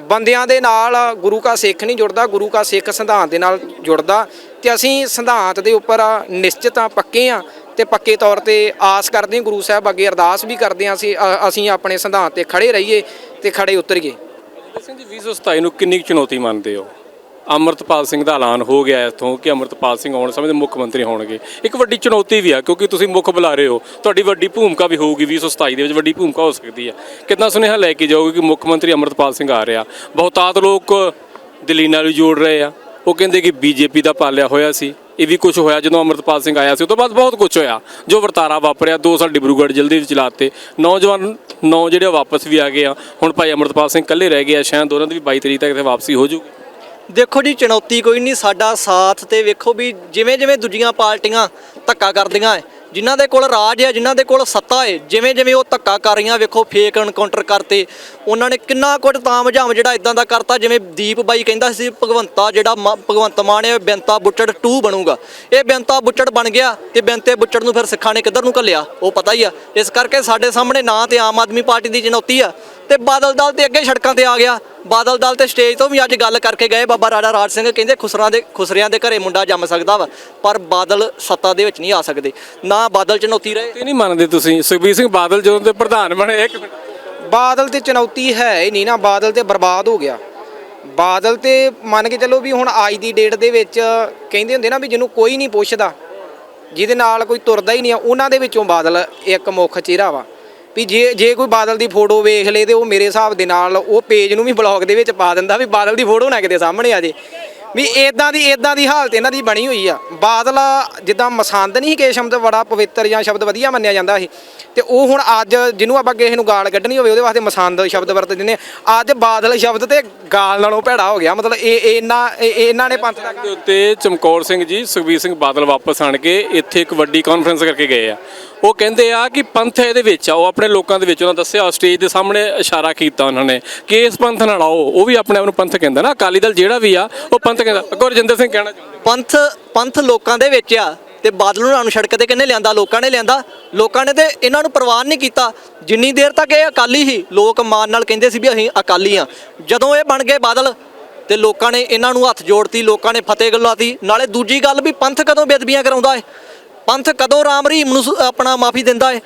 ਬੰਦਿਆਂ ਦੇ ਨਾਲ ਗੁਰੂ ਕਾ ਸਿੱਖ ਨਹੀਂ ਜੁੜਦਾ, ਗੁਰੂ ਕਾ ਸਿੱਖ ਸਿਧਾਂਤ ਦੇ ਨਾਲ ਜੁੜਦਾ। ਤੇ ਅਸੀਂ ਸਿਧਾਂਤ ਦੇ ਉੱਪਰ ਨਿਸ਼ਚਿਤ ਆ, ਪੱਕੇ ਆ ਤੇ ਪੱਕੇ ਤੌਰ ਤੇ ਆਸ ਕਰਦੇ ਹਾਂ ਗੁਰੂ ਸਾਹਿਬ ਅੱਗੇ ਅਰਦਾਸ ਵੀ ਕਰਦੇ ਹਾਂ ਅਸੀਂ ਅਸੀਂ ਆਪਣੇ ਸਿਧਾਂਤ ਤੇ ਖੜੇ ਰਹੀਏ ਤੇ ਖੜੇ ਉਤਰੀਏ। ਰਜਿੰਦਰ ਸਿੰਘ ਜੀ 2027 ਨੂੰ ਕਿੰਨੀ ਕੁ ਚੁਣੌਤੀ ਮੰਨਦੇ ਹੋ? ਅਮਰਤਪਾਲ ਸਿੰਘ ਦਾ ਐਲਾਨ ਹੋ ਗਿਆ ਇੱਥੋਂ ਕਿ ਅਮਰਤਪਾਲ ਸਿੰਘ ਆਉਣ ਸਮੇਂ ਦੇ ਮੁੱਖ ਮੰਤਰੀ ਹੋਣਗੇ। ਇੱਕ ਵੱਡੀ ਚੁਣੌਤੀ ਵੀ ਆ, ਕਿਉਂਕਿ ਤੁਸੀਂ ਮੁੱਖ ਬੁਲਾ ਰਹੇ ਹੋ, ਤੁਹਾਡੀ ਵੱਡੀ ਭੂਮਿਕਾ ਵੀ ਹੋਊਗੀ 2027 ਦੇ ਵਿੱਚ, ਵੱਡੀ ਭੂਮਿਕਾ ਹੋ ਸਕਦੀ ਹੈ ਕਿੰਨਾ ਸੁਨੇਹਾ ਲੈ ਕੇ ਜਾਓਗੇ ਕਿ ਮੁੱਖ ਮੰਤਰੀ ਅਮਰਤਪਾਲ ਸਿੰਘ ਆ ਰਿਹਾ? ਬਹੁਤਾਤ ਲੋਕ ਦਿੱਲੀ ਨਾਲ ਵੀ ਜੋੜ ਰਹੇ ਆ। ਉਹ ਕਹਿੰਦੇ ਕਿ ਬੀਜੇਪੀ ਦਾ ਪਾਲਿਆ ਹੋਇਆ ਸੀ। ਇਹ ਵੀ ਕੁਝ ਹੋਇਆ ਜਦੋਂ ਅਮਰਤਪਾਲ ਸਿੰਘ ਆਇਆ ਸੀ। ਉਸ ਤੋਂ ਬਾਅਦ ਬਹੁਤ ਕੁਝ ਹੋਇਆ, ਜੋ ਵਰਤਾਰਾ ਵਾਪਰਿਆ, ਦੋ ਸਾਲ ਡਿਬਰੂਗੜ੍ਹ ਜਲਦੀ ਵਿੱਚ ਲਾਤੇ ਨੌਜਵਾਨ, ਨੌ ਜਿਹੜੇ ਵਾਪਸ ਵੀ ਆ ਗਏ ਆ। ਹੁਣ ਭਾਈ ਅਮਰਤਪਾਲ ਸਿੰਘ ਇਕੱਲੇ ਰਹਿ ਗਏ ਆ, ਸ਼ਾਇਦ ਉਹਨਾਂ ਦੀ ਵੀ 22 ਤਰੀਕ ਤੱਕ ਇੱਥੇ ਵਾਪਸੀ ਹੋ ਜਾਊਗੀ। ਦੇਖੋ ਜੀ, ਚੁਣੌਤੀ ਕੋਈ ਨਹੀਂ, ਸਾਡਾ ਸਾਥ ਤੇ ਵੇਖੋ ਵੀ ਜਿਵੇਂ ਜਿਵੇਂ ਦੂਜੀਆਂ ਪਾਰਟੀਆਂ ਧੱਕਾ ਕਰਦੀਆਂ ਐ ਜਿਨ੍ਹਾਂ ਦੇ ਕੋਲ ਰਾਜ ਹੈ, ਜਿਨ੍ਹਾਂ ਦੇ ਕੋਲ ਸੱਤਾ ਹੈ ਜਿਵੇਂ ਜਿਵੇਂ ਉਹ ਧੱਕਾ ਕਰ ਰਹੀਆਂ, ਵੇਖੋ ਫੇਕ ਐਨਕਾਊਂਟਰ ਕਰਤੇ। ਉਹਨਾਂ ਨੇ ਕਿੰਨਾ ਕੁਝ ਤਾਮਝਾਮ ਜਿਹੜਾ ਇਦਾਂ ਦਾ ਕਰਤਾ, ਜਿਵੇਂ ਦੀਪ ਬਾਈ ਕਹਿੰਦਾ ਸੀ, ਭਗਵੰਤਾ ਜਿਹੜਾ ਮ- ਭਗਵੰਤ ਮਾਨ ਹੈ, ਬੈਂਤਾ ਬੁੱਚੜ 2 ਬਣੂਗਾ। ਇਹ ਬੈਂਤਾ ਬੁੱਚੜ ਬਣ ਗਿਆ ਤੇ ਬੈਂਤੇ ਬੁੱਚੜ ਨੂੰ ਫਿਰ ਸਿੱਖਾਂ ਨੇ ਕਿੱਧਰ ਨੂੰ ਘੱਲਿਆ? ਉਹ ਪਤਾ ਹੀ ਆ। ਇਸ ਕਰਕੇ ਸਾਡੇ ਸਾਹਮਣੇ ਨਾ ਤੇ ਆਮ ਆਦਮੀ ਪਾਰਟੀ ਦੀ ਚੁਣੌਤੀ ਆ। ਤੇ ਬਾਦਲ ਦਲ ਤੇ ਅੱਗੇ ਸੜਕਾਂ ਤੇ ਆ ਗਿਆ। ਬਾਦਲ ਦਲ ਤੇ ਸਟੇਜ ਤੋਂ ਵੀ ਅੱਜ ਗੱਲ ਕਰਕੇ ਗਏ। ਬਾਬਾ ਰਾਜਾ ਰਾਜ ਸਿੰਘ ਕਹਿੰਦੇ ਖੁਸਰਾਂ ਦੇ ਖੁਸਰਿਆਂ ਦੇ ਘਰੇ ਮੁੰਡਾ ਜੰਮ ਸਕਦਾ ਵਾ ਪਰ ਬਾਦਲ ਸੱਤਾ ਦੇ ਵਿੱਚ ਨਹੀਂ ਆ ਸਕਦੇ। ਨਾ ਬਾਦਲ ਚੁਣੌਤੀ ਰਹੇ। ਇਹ ਨਹੀਂ ਮੰਨਦੇ ਤੁਸੀਂ। ਸੁਖਬੀਰ ਸਿੰਘ ਬਾਦਲ ਜਦੋਂ ਦੇ ਪ੍ਰਧਾਨ ਬਣੇ ਇੱਕ ਮਿੰਟ। ਬਾਦਲ ਤੇ ਚੁਣੌਤੀ ਹੈ ਹੀ ਨਹੀਂ ਨਾ। ਬਾਦਲ ਤੇ ਬਰਬਾਦ ਹੋ ਗਿਆ। ਬਾਦਲ ਤੇ ਮੰਨ ਕੇ ਚੱਲੋ ਵੀ ਹੁਣ ਅੱਜ ਦੀ ਡੇਟ ਦੇ ਵਿੱਚ ਕਹਿੰਦੇ ਹੁੰਦੇ ਨਾ ਵੀ ਜਿਹਨੂੰ ਕੋਈ ਨਹੀਂ ਪੁੱਛਦਾ ਜਿਹਦੇ ਨਾਲ ਕੋਈ ਤੁਰਦਾ ਹੀ ਨਹੀਂ ਆ ਉਹਨਾਂ ਦੇ ਵਿੱਚੋਂ ਬਾਦਲ ਇੱਕ ਮੁੱਖ ਚਿਹਰਾ ਵਾ। ਵੀ ਜੇ ਜੇ ਕੋਈ ਬਾਦਲ ਦੀ ਫੋਟੋ ਵੇਖ ਲੇ ਤੇ ਉਹ ਮੇਰੇ ਹਿਸਾਬ ਦੇ ਨਾਲ ਉਹ ਪੇਜ ਨੂੰ ਵੀ ਬਲੌਗ ਦੇ ਵਿੱਚ ਪਾ ਦਿੰਦਾ ਵੀ ਬਾਦਲ ਦੀ ਫੋਟੋ ਨਾ ਕਿਤੇ ਸਾਹਮਣੇ ਆ ਜੇ। ਵੀ ਇਦਾਂ ਦੀ ਇਦਾਂ ਦੀ ਹਾਲਤ ਇਹਨਾਂ ਦੀ ਬਣੀ ਹੋਈ ਆ। ਬਾਦਲ ਜਿੱਦਾਂ ਮਸੰਦ ਨਹੀਂ ਕਿ ਸ਼ਬਦ ਬੜਾ ਪਵਿੱਤਰ ਜਾਂ ਸ਼ਬਦ ਵਧੀਆ ਮੰਨਿਆ ਜਾਂਦਾ ਸੀ। ਤੇ ਉਹ ਹੁਣ ਅੱਜ ਜਿਹਨੂੰ ਆਪਾਂ ਕਿਸੇ ਨੂੰ ਗਾਲ ਕੱਢਣੀ ਹੋਵੇ ਉਹਦੇ ਵਾਸਤੇ ਮਸੰਦ ਸ਼ਬਦ ਵਰਤ ਦਿੰਦੇ ਆ। ਅੱਜ ਬਾਦਲ ਸ਼ਬਦ ਤੇ ਗਾਲ ਨਾਲੋਂ ਭੈੜਾ ਹੋ ਗਿਆ। ਮਤਲਬ ਇਹ ਇਹਨਾਂ ਇਹਨਾਂ ਨੇ ਪੰਥ ਦਾ ਦੇ ਉੱਤੇ ਚਮਕੌਰ ਸਿੰਘ ਜੀ, ਸੁਖਬੀਰ ਸਿੰਘ ਬਾਦਲ ਵਾਪਸ ਆਣ ਕੇ ਇੱਥੇ ਇੱਕ ਵੱਡੀ ਕਾਨਫਰੰਸ ਕਰਕੇ ਗਏ ਆ। ਉਹ ਕਹਿੰਦੇ ਆ ਕਿ ਪੰਥ ਇਹਦੇ ਵਿੱਚ ਆ, ਉਹ ਆਪਣੇ ਲੋਕਾਂ ਦੇ ਵਿੱਚ, ਉਹਨਾਂ ਦੱਸਿਆ ਸਟੇਜ ਦੇ ਸਾਹਮਣੇ ਇਸ਼ਾਰਾ ਕੀਤਾ ਉਹਨਾਂ ਨੇ ਕਿ ਇਸ ਪੰਥ ਨਾਲ ਆਓ, ਉਹ ਵੀ ਆਪਣੇ ਆਪ ਨੂੰ ਪੰਥ ਕਹਿੰਦਾ ਨਾ, ਅਕਾਲੀ ਦਲ ਜਿਹੜਾ ਵੀ ਆ, ਉਹ ਪੰਥ ਕਹਿੰਦਾ। ਅੱਗੋਂ ਰਜਿੰਦਰ ਸਿੰਘ ਕਹਿਣਾ ਚਾਹੁੰਦੇ ਪੰਥ ਪੰਥ ਲੋਕਾਂ ਦੇ ਵਿੱਚ ਆ ਤੇ ਬਾਦਲ ਨੂੰ ਸਾਨੂੰ ਸੜਕ ਤੇ ਕਿੰਨੇ ਲਿਆਂਦਾ, ਲੋਕਾਂ ਨੇ ਲਿਆਂਦਾ? ਲੋਕਾਂ ਨੇ ਤੇ ਇਹਨਾਂ ਨੂੰ ਪ੍ਰਵਾਨ ਨਹੀਂ ਕੀਤਾ। ਜਿੰਨੀ ਦੇਰ ਤੱਕ ਇਹ ਅਕਾਲੀ ਹੀ ਲੋਕ ਮਾਨ ਨਾਲ ਕਹਿੰਦੇ ਸੀ ਵੀ ਅਸੀਂ ਅਕਾਲੀ ਆ। ਜਦੋਂ ਇਹ ਬਣ ਗਏ ਬਾਦਲ, ਤੇ ਲੋਕਾਂ ਨੇ ਇਹਨਾਂ ਨੂੰ ਹੱਥ ਜੋੜਤੀ, ਲੋਕਾਂ ਨੇ ਫਤਿਹ ਗਲਾਤੀ ਨਾਲੇ ਦੂਜੀ ਗੱਲ ਵੀ ਪੰਥ ਕਦੋਂ ਬੇਦਬੀਆਂ ਕਰਾਉਂਦਾ ਏ? ਪੰਥ ਕਦੋਂ ਰਾਮ ਰਹੀਮ ਨੂੰ ਆਪਣਾ ਮਾਫੀ ਦਿੰਦਾ ਹੈ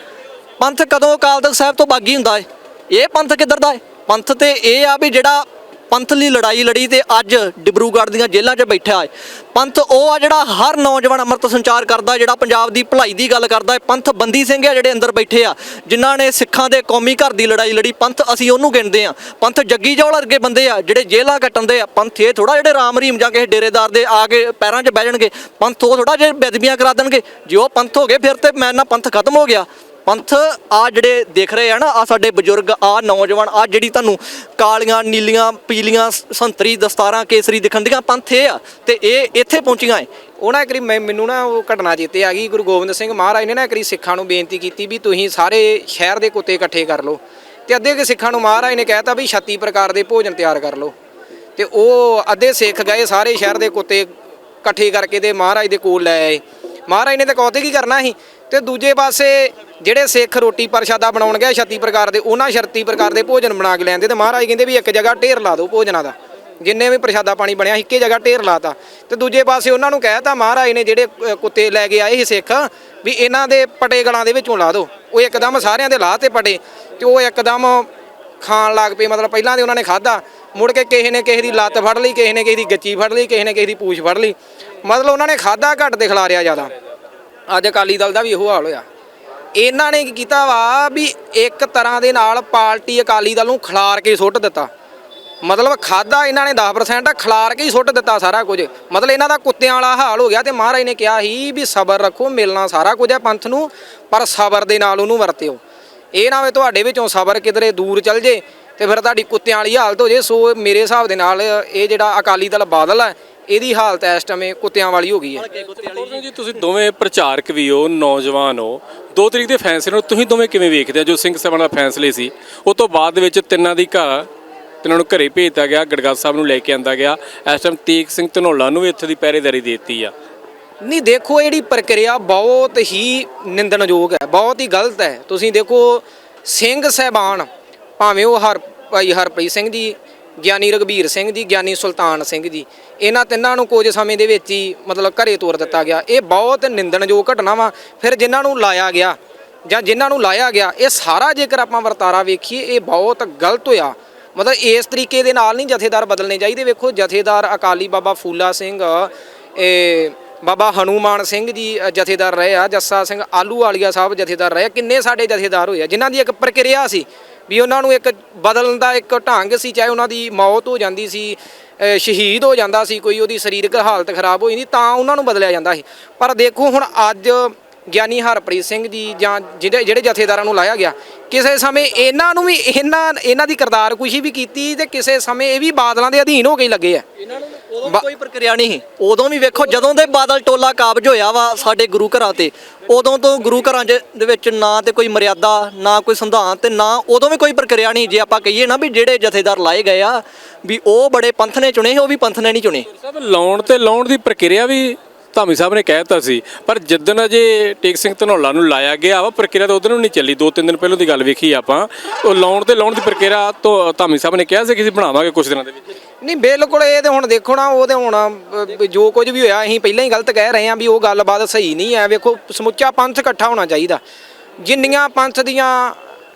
ਪੰਥ ਕਦੋਂ ਅਕਾਲ ਤਖਤ ਸਾਹਿਬ ਤੋਂ ਬਾਗੀ ਹੁੰਦਾ ਹੈ ਇਹ ਪੰਥ ਕਿੱਧਰ ਦਾ ਹੈ ਪੰਥ ਤੇ ਇਹ ਆ ਵੀ ਜਿਹੜਾ ਪੰਥ ਲਈ ਲੜਾਈ ਲੜੀ ਤੇ ਅੱਜ ਡਿਬਰੂਗੜ੍ਹ ਦੀਆਂ ਜੇਲ੍ਹਾਂ 'ਚ ਬੈਠਾ ਹੈ। ਪੰਥ ਉਹ ਆ ਜਿਹੜਾ ਹਰ ਨੌਜਵਾਨ ਅੰਮ੍ਰਿਤ ਸੰਚਾਰ ਕਰਦਾ, ਜਿਹੜਾ ਪੰਜਾਬ ਦੀ ਭਲਾਈ ਦੀ ਗੱਲ ਕਰਦਾ ਹੈ। ਪੰਥ ਬੰਦੀ ਸਿੰਘ ਆ ਜਿਹੜੇ ਅੰਦਰ ਬੈਠੇ ਆ, ਜਿਨ੍ਹਾਂ ਨੇ ਸਿੱਖਾਂ ਦੇ ਕੌਮੀ ਘਰ ਦੀ ਲੜਾਈ ਲੜੀ। ਪੰਥ ਅਸੀਂ ਉਹਨੂੰ ਗਿਣਦੇ ਆ। ਪੰਥ ਜੱਗੀ ਜੌਲ ਵਰਗੇ ਬੰਦੇ ਆ, ਜਿਹੜੇ ਜੇਲ੍ਹਾਂ ਕੱਟਣ ਦੇ ਆ। ਪੰਥ ਇਹ ਥੋੜਾ ਜਿਹੜੇ ਰਾਮ ਰਹੀਮ ਜਾਂ ਕਿਸੇ ਡੇਰੇਦਾਰ ਦੇ ਆ ਕੇ ਪੈਰਾਂ 'ਚ ਬਹਿ ਜਾਣਗੇ। ਪੰਥ ਉਹ ਥੋੜਾ ਜੇ ਬੇਦਬੀਆਂ ਕਰਾ ਦੇਣਗੇ। ਜੇ ਉਹ ਪੰਥ ਹੋ ਗਏ, ਫਿਰ ਤੇ ਮੈਂ ਨਾ ਪੰਥ ਖਤਮ ਹੋ ਗਿਆ। ਪੰਥ ਆ ਜਿਹੜੇ ਦੇਖ ਰਹੇ ਆ ਨਾ, ਆ ਸਾਡੇ ਬਜ਼ੁਰਗ, ਆ ਨੌਜਵਾਨ, ਆ ਜਿਹੜੀ ਤੁਹਾਨੂੰ ਕਾਲੀਆਂ, ਨੀਲੀਆਂ, ਪੀਲੀਆਂ ਸੰਤਰੀ, ਦਸਤਾਰਾਂ, ਕੇਸਰੀ ਦਿਖਣ ਦੀਆਂ ਪੰਥ ਇਹ ਆ, ਤੇ ਇਹ ਇੱਥੇ ਪਹੁੰਚੀਆਂ ਏ। ਉਹਨਾਂ ਇੱਕ ਮੈਂ, ਮੈਨੂੰ ਨਾ ਉਹ ਘਟਨਾ ਚੇਤੇ ਆ ਗਈ, ਗੁਰੂ ਗੋਬਿੰਦ ਸਿੰਘ ਮਹਾਰਾਜ ਨੇ ਨਾ ਇੱਕ ਸਿੱਖਾਂ ਨੂੰ ਬੇਨਤੀ ਕੀਤੀ ਵੀ ਤੁਸੀਂ ਸਾਰੇ ਸ਼ਹਿਰ ਦੇ ਕੁੱਤੇ ਇਕੱਠੇ ਕਰ ਲਓ। ਤੇ ਅੱਧੇ ਕੇ ਸਿੱਖਾਂ ਨੂੰ ਮਹਾਰਾਜ ਨੇ ਕਹਿਤਾ ਵੀ 36 ਪ੍ਰਕਾਰ ਦੇ ਭੋਜਨ ਤਿਆਰ ਕਰ ਲਓ। ਤੇ ਉਹ ਅੱਧੇ ਸਿੱਖ ਗਏ ਸਾਰੇ ਸ਼ਹਿਰ ਦੇ ਕੁੱਤੇ ਇਕੱਠੇ ਕਰਕੇ ਤੇ ਮਹਾਰਾਜ ਦੇ ਕੋਲ ਲੈ ਆਏ। ਮਹਾਰਾਜ ਨੇ ਤਾਂ ਕੌਤੇ ਕੀ ਕਰਨਾ ਸੀ। ਤੇ ਦੂਜੇ ਪਾਸੇ ਜਿਹੜੇ ਸਿੱਖ ਰੋਟੀ ਪ੍ਰਸ਼ਾਦਾ ਬਣਾਉਣ ਗਏ 36 ਪ੍ਰਕਾਰ ਦੇ, ਉਹਨਾਂ 36 ਪ੍ਰਕਾਰ ਦੇ ਭੋਜਨ ਬਣਾ ਕੇ ਲੈਂਦੇ ਤੇ ਮਹਾਰਾਜ ਕਹਿੰਦੇ ਵੀ ਇੱਕ ਜਗ੍ਹਾ ਢੇਰ ਲਾ ਦਿਓ ਭੋਜਨਾਂ ਦਾ। ਜਿੰਨੇ ਵੀ ਪ੍ਰਸ਼ਾਦਾ ਪਾਣੀ ਬਣਿਆ ਇੱਕੇ ਜਗ੍ਹਾ ਢੇਰ ਲਾਤਾ। ਤੇ ਦੂਜੇ ਪਾਸੇ ਉਹਨਾਂ ਨੂੰ ਕਹਿਤਾ, ਮਹਾਰਾਜ ਨੇ ਜਿਹੜੇ ਕੁੱਤੇ ਲੈ ਕੇ ਆਏ ਸੀ ਸਿੱਖ, ਵੀ ਇਹਨਾਂ ਦੇ ਪਟੇ ਗਲਾਂ ਦੇ ਵਿੱਚੋਂ ਲਾ ਦਿਓ। ਉਹ ਇੱਕਦਮ ਸਾਰਿਆਂ ਦੇ ਲਾਹ ਤੇ ਪਟੇ ਤੇ ਉਹ ਇੱਕਦਮ ਖਾਣ ਲੱਗ ਪਏ, ਮਤਲਬ ਪਹਿਲਾਂ ਤੇ ਉਹਨਾਂ ਨੇ ਖਾਦਾ ਮੁੜ ਕੇ ਕਿਸੇ ਨੇ ਕਿਸੇ ਦੀ ਲੱਤ ਫੜ ਲਈ, ਕਿਸੇ ਨੇ ਕਿਸੇ ਦੀ ਗੱਚੀ ਫੜ ਲਈ, ਕਿਸੇ ਨੇ ਕਿਸੇ ਦੀ ਪੂਛ ਫੜ ਲਈ। ਮਤਲਬ ਉਹਨਾਂ ਨੇ ਖਾਦਾ ਘੱਟ ਤੇ ਖਿਲਾਰਿਆ ਜ਼ਿਆਦਾ। ਅੱਜ ਅਕਾਲੀ ਦਲ ਦਾ ਵੀ ਇਹੋ ਹਾਲ ਹੋਇਆ। ਇਹਨਾਂ ਨੇ ਕੀ ਕੀਤਾ ਵਾ ਵੀ ਇੱਕ ਤਰ੍ਹਾਂ ਦੇ ਨਾਲ ਪਾਰਟੀ ਅਕਾਲੀ ਦਲ ਨੂੰ ਖਿਲਾਰ ਕੇ ਸੁੱਟ ਦਿੱਤਾ। ਮਤਲਬ ਖਾਦਾ ਇਹਨਾਂ ਨੇ 10% ਖਿਲਾਰ ਕੇ ਹੀ ਸੁੱਟ ਦਿੱਤਾ ਸਾਰਾ ਕੁਝ। ਮਤਲਬ ਇਹਨਾਂ ਦਾ ਕੁੱਤਿਆਂ ਵਾਲਾ ਹਾਲ ਹੋ ਗਿਆ ਤੇ ਮਹਾਰਾਜ ਨੇ ਕਿਹਾ ਸੀ ਵੀ ਸਬਰ ਰੱਖੋ, ਮਿਲਣਾ ਸਾਰਾ ਕੁਝ ਹੈ ਪੰਥ ਨੂੰ, ਪਰ ਸਬਰ ਦੇ ਨਾਲ ਉਹਨੂੰ ਵਰਤਿਓ। ਇਹ ਨਾ ਹੋਵੇ ਤੁਹਾਡੇ ਵਿੱਚੋਂ ਸਬਰ ਕਿਧਰੇ ਦੂਰ ਚਲ ਜੇ ਤੇ ਫਿਰ ਤੁਹਾਡੀ ਕੁੱਤਿਆਂ ਵਾਲੀ ਹਾਲਤ ਹੋ ਜੇ, ਸੋ ਮੇਰੇ ਹਿਸਾਬ ਦੇ ਨਾਲ ਇਹ ਜਿਹੜਾ ਅਕਾਲੀ ਦਲ ਬਾਦਲ ਹੈ ਇਹਦੀ ਹਾਲਤ ਇਸ ਟਮੇ ਕੁੱਤਿਆਂ ਵਾਲੀ ਹੋ ਗਈ ਹੈ। ਸਿੰਘ ਜੀ, ਤੁਸੀਂ ਦੋਵੇਂ ਪ੍ਰਚਾਰਕ ਵੀ ਹੋ, ਨੌਜਵਾਨ ਹੋ। ਦੋ ਤਰੀਕ ਦੇ ਫੈਸਲੇ ਨੂੰ ਤੁਸੀਂ ਦੋਵੇਂ ਕਿਵੇਂ ਵੇਖਦੇ ਹੋ ਜੋ ਸਿੰਘ ਸਾਹਿਬਾਂ ਦਾ ਫੈਸਲੇ ਸੀ, ਉਹ ਤੋਂ ਬਾਅਦ ਦੇ ਵਿੱਚ ਤਿੰਨਾਂ ਦੀ ਘਰ ਤਿੰਨਾਂ ਨੂੰ ਘਰੇ ਭੇਜਤਾ ਗਿਆ ਗੜਗੜ ਸਾਹਿਬ ਨੂੰ ਲੈ ਕੇ ਆਂਦਾ ਗਿਆ। ਇਸ ਟਾਈਮ ਤੀਕ ਸਿੰਘ ਧਨੋਲਾ ਨੂੰ ਵੀ ਇੱਥੇ ਦੀ ਪਹਿਰੇਦਾਰੀ ਦੇ ਦਿੱਤੀ ਆ। ਨਹੀਂ, ਦੇਖੋ ਜਿਹੜੀ ਪ੍ਰਕਿਰਿਆ ਬਹੁਤ ਹੀ ਨਿੰਦਣਯੋਗ ਹੈ, ਬਹੁਤ ਹੀ ਗਲਤ ਹੈ। ਤੁਸੀਂ ਦੇਖੋ, ਸਿੰਘ ਸਹਿਬਾਨ, ਭਾਵੇਂ ਉਹ ਹਰ ਭਾਈ ਹਰਪ੍ਰੀਤ ਸਿੰਘ ਜੀ, ਗਿਆਨੀ ਰਗਵੀਰ ਸਿੰਘ ਜੀ, ਗਿਆਨੀ ਸੁਲਤਾਨ ਸਿੰਘ ਜੀ, ਇਹਨਾਂ ਤਿੰਨਾਂ ਨੂੰ ਕੁਝ ਸਮੇਂ ਦੇ ਵਿੱਚ ਹੀ ਮਤਲਬ ਘਰੇ ਤੋਰ ਦਿੱਤਾ ਗਿਆ। ਇਹ ਬਹੁਤ ਨਿੰਦਣਯੋਗ ਘਟਨਾ ਵਾ। ਫਿਰ ਜਿਨ੍ਹਾਂ ਨੂੰ ਲਾਇਆ ਗਿਆ, ਜਾਂ ਜਿਨ੍ਹਾਂ ਨੂੰ ਲਾਇਆ ਗਿਆ, ਇਹ ਸਾਰਾ ਜੇਕਰ ਆਪਾਂ ਵਰਤਾਰਾ ਵੇਖੀਏ, ਇਹ ਬਹੁਤ ਗਲਤ ਹੋਇਆ। ਮਤਲਬ ਇਸ ਤਰੀਕੇ ਦੇ ਨਾਲ ਨਹੀਂ ਜਥੇਦਾਰ ਬਦਲਣੇ ਚਾਹੀਦੇ। ਵੇਖੋ, ਜਥੇਦਾਰ ਅਕਾਲੀ ਬਾਬਾ ਫੂਲਾ ਸਿੰਘ, ਇਹ ਬਾਬਾ ਹਨੂਮਾਨ ਸਿੰਘ ਜੀ ਜਥੇਦਾਰ ਰਹੇ ਆ, ਜੱਸਾ ਸਿੰਘ ਆਲੂ ਵਾਲੀਆ ਸਾਹਿਬ ਜਥੇਦਾਰ ਰਹੇ ਆ। ਕਿੰਨੇ ਸਾਡੇ ਜਥੇਦਾਰ ਹੋਏ ਆ, ਜਿਨ੍ਹਾਂ ਦੀ ਇੱਕ ਪ੍ਰਕਿਰਿਆ ਸੀ ਵੀ ਉਹਨਾਂ ਨੂੰ ਇੱਕ ਬਦਲਣ ਦਾ ਇੱਕ ਢੰਗ ਸੀ, ਚਾਹੇ ਉਹਨਾਂ ਦੀ ਮੌਤ ਹੋ ਜਾਂਦੀ ਸੀ ਸ਼ਹੀਦ ਹੋ ਜਾਂਦਾ ਸੀ, ਕੋਈ ਉਹਦੀ ਸਰੀਰਕ ਹਾਲਤ ਖਰਾਬ ਹੋ ਜਾਂਦੀ, ਤਾਂ ਉਹਨਾਂ ਨੂੰ ਬਦਲਿਆ ਜਾਂਦਾ ਸੀ ਪਰ ਦੇਖੋ ਹੁਣ ਅੱਜ ਗਿਆਨੀ ਹਰਪ੍ਰੀਤ ਸਿੰਘ ਜੀ ਜਾਂ ਜਿਹੜੇ ਜਿਹੜੇ ਜਥੇਦਾਰਾਂ ਨੂੰ ਲਾਇਆ ਗਿਆ ਕਿਸੇ ਸਮੇਂ ਇਹਨਾਂ ਨੂੰ ਵੀ ਇਹਨਾਂ ਇਹਨਾਂ ਦੀ ਕਰਤਾਰ ਕੁਸ਼ੀ ਵੀ ਕੀਤੀ ਤੇ ਕਿਸੇ ਸਮੇਂ ਇਹ ਵੀ ਬਾਦਲਾਂ ਦੇ ਅਧੀਨ ਹੋ ਕੇ ਹੀ ਲੱਗੇ ਆ। ਇਹਨਾਂ ਨੂੰ ਉਦੋਂ ਕੋਈ ਪ੍ਰਕਿਰਿਆ ਨਹੀਂ ਸੀ। ਉਦੋਂ ਵੀ ਵੇਖੋ ਜਦੋਂ ਦੇ ਬਾਦਲ ਟੋਲਾ ਕਾਬਜ ਹੋਇਆ ਵਾ ਸਾਡੇ ਗੁਰੂ ਘਰਾਂ ਤੇ ਉਦੋਂ ਤੋਂ ਗੁਰੂ ਘਰਾਂ 'ਚ ਦੇ ਵਿੱਚ ਨਾ ਤੇ ਕੋਈ ਮਰਿਆਦਾ ਨਾ ਕੋਈ ਸੰਵਿਧਾਨ ਤੇ ਨਾ ਉਦੋਂ ਵੀ ਕੋਈ ਪ੍ਰਕਿਰਿਆ ਨਹੀਂ। ਜੇ ਆਪਾਂ ਕਹੀਏ ਨਾ ਵੀ ਜਿਹੜੇ ਜਥੇਦਾਰ ਲਾਏ ਗਏ ਆ ਵੀ ਉਹ ਬੜੇ ਪੰਥ ਨੇ ਚੁਣੇ ਉਹ ਵੀ ਪੰਥ ਨੇ ਨਹੀਂ ਚੁਣੇ। ਲਾਉਣ ਤੇ ਲਾਉਣ ਦੀ ਪ੍ਰਕਿਰਿਆ ਵੀ ਧਾਮੀ ਸਾਹਿਬ ਨੇ ਕਹਿ ਦਿੱਤਾ ਸੀ, ਪਰ ਜਿੱਦਣ ਅਜੇ ਟੇਕ ਸਿੰਘ ਧਨੌਲਾ ਨੂੰ ਲਾਇਆ ਗਿਆ ਵਾ, ਪ੍ਰਕਿਰਿਆ ਤਾਂ ਉਦੋਂ ਨੂੰ ਨਹੀਂ ਚੱਲੀ ਦੋ ਤਿੰਨ ਦਿਨ ਪਹਿਲਾਂ ਦੀ ਗੱਲ ਵੇਖੀ ਆਪਾਂ, ਉਹ ਲਾਉਣ ਤੇ ਲਾਉਣ ਦੀ ਪ੍ਰਕਿਰਿਆ ਤੋਂ ਧਾਮੀ ਸਾਹਿਬ ਨੇ ਕਿਹਾ ਸੀ ਕਿ ਅਸੀਂ ਬਣਾਵਾਂਗੇ ਕੁਝ ਦਿਨਾਂ ਦੇ ਵਿੱਚ। ਨਹੀਂ, ਬਿਲਕੁਲ ਇਹ ਤੇ ਹੁਣ ਦੇਖੋ ਨਾ, ਉਹ ਤੇ ਹੁਣ ਜੋ ਕੁਝ ਵੀ ਹੋਇਆ, ਅਸੀਂ ਪਹਿਲਾਂ ਹੀ ਗਲਤ ਕਹਿ ਰਹੇ ਹਾਂ ਵੀ ਉਹ ਗੱਲਬਾਤ ਸਹੀ ਨਹੀਂ ਹੈ। ਵੇਖੋ, ਸਮੁੱਚਾ ਪੰਥ ਇਕੱਠਾ ਹੋਣਾ ਚਾਹੀਦਾ। ਜਿੰਨੀਆਂ ਪੰਥ ਦੀਆਂ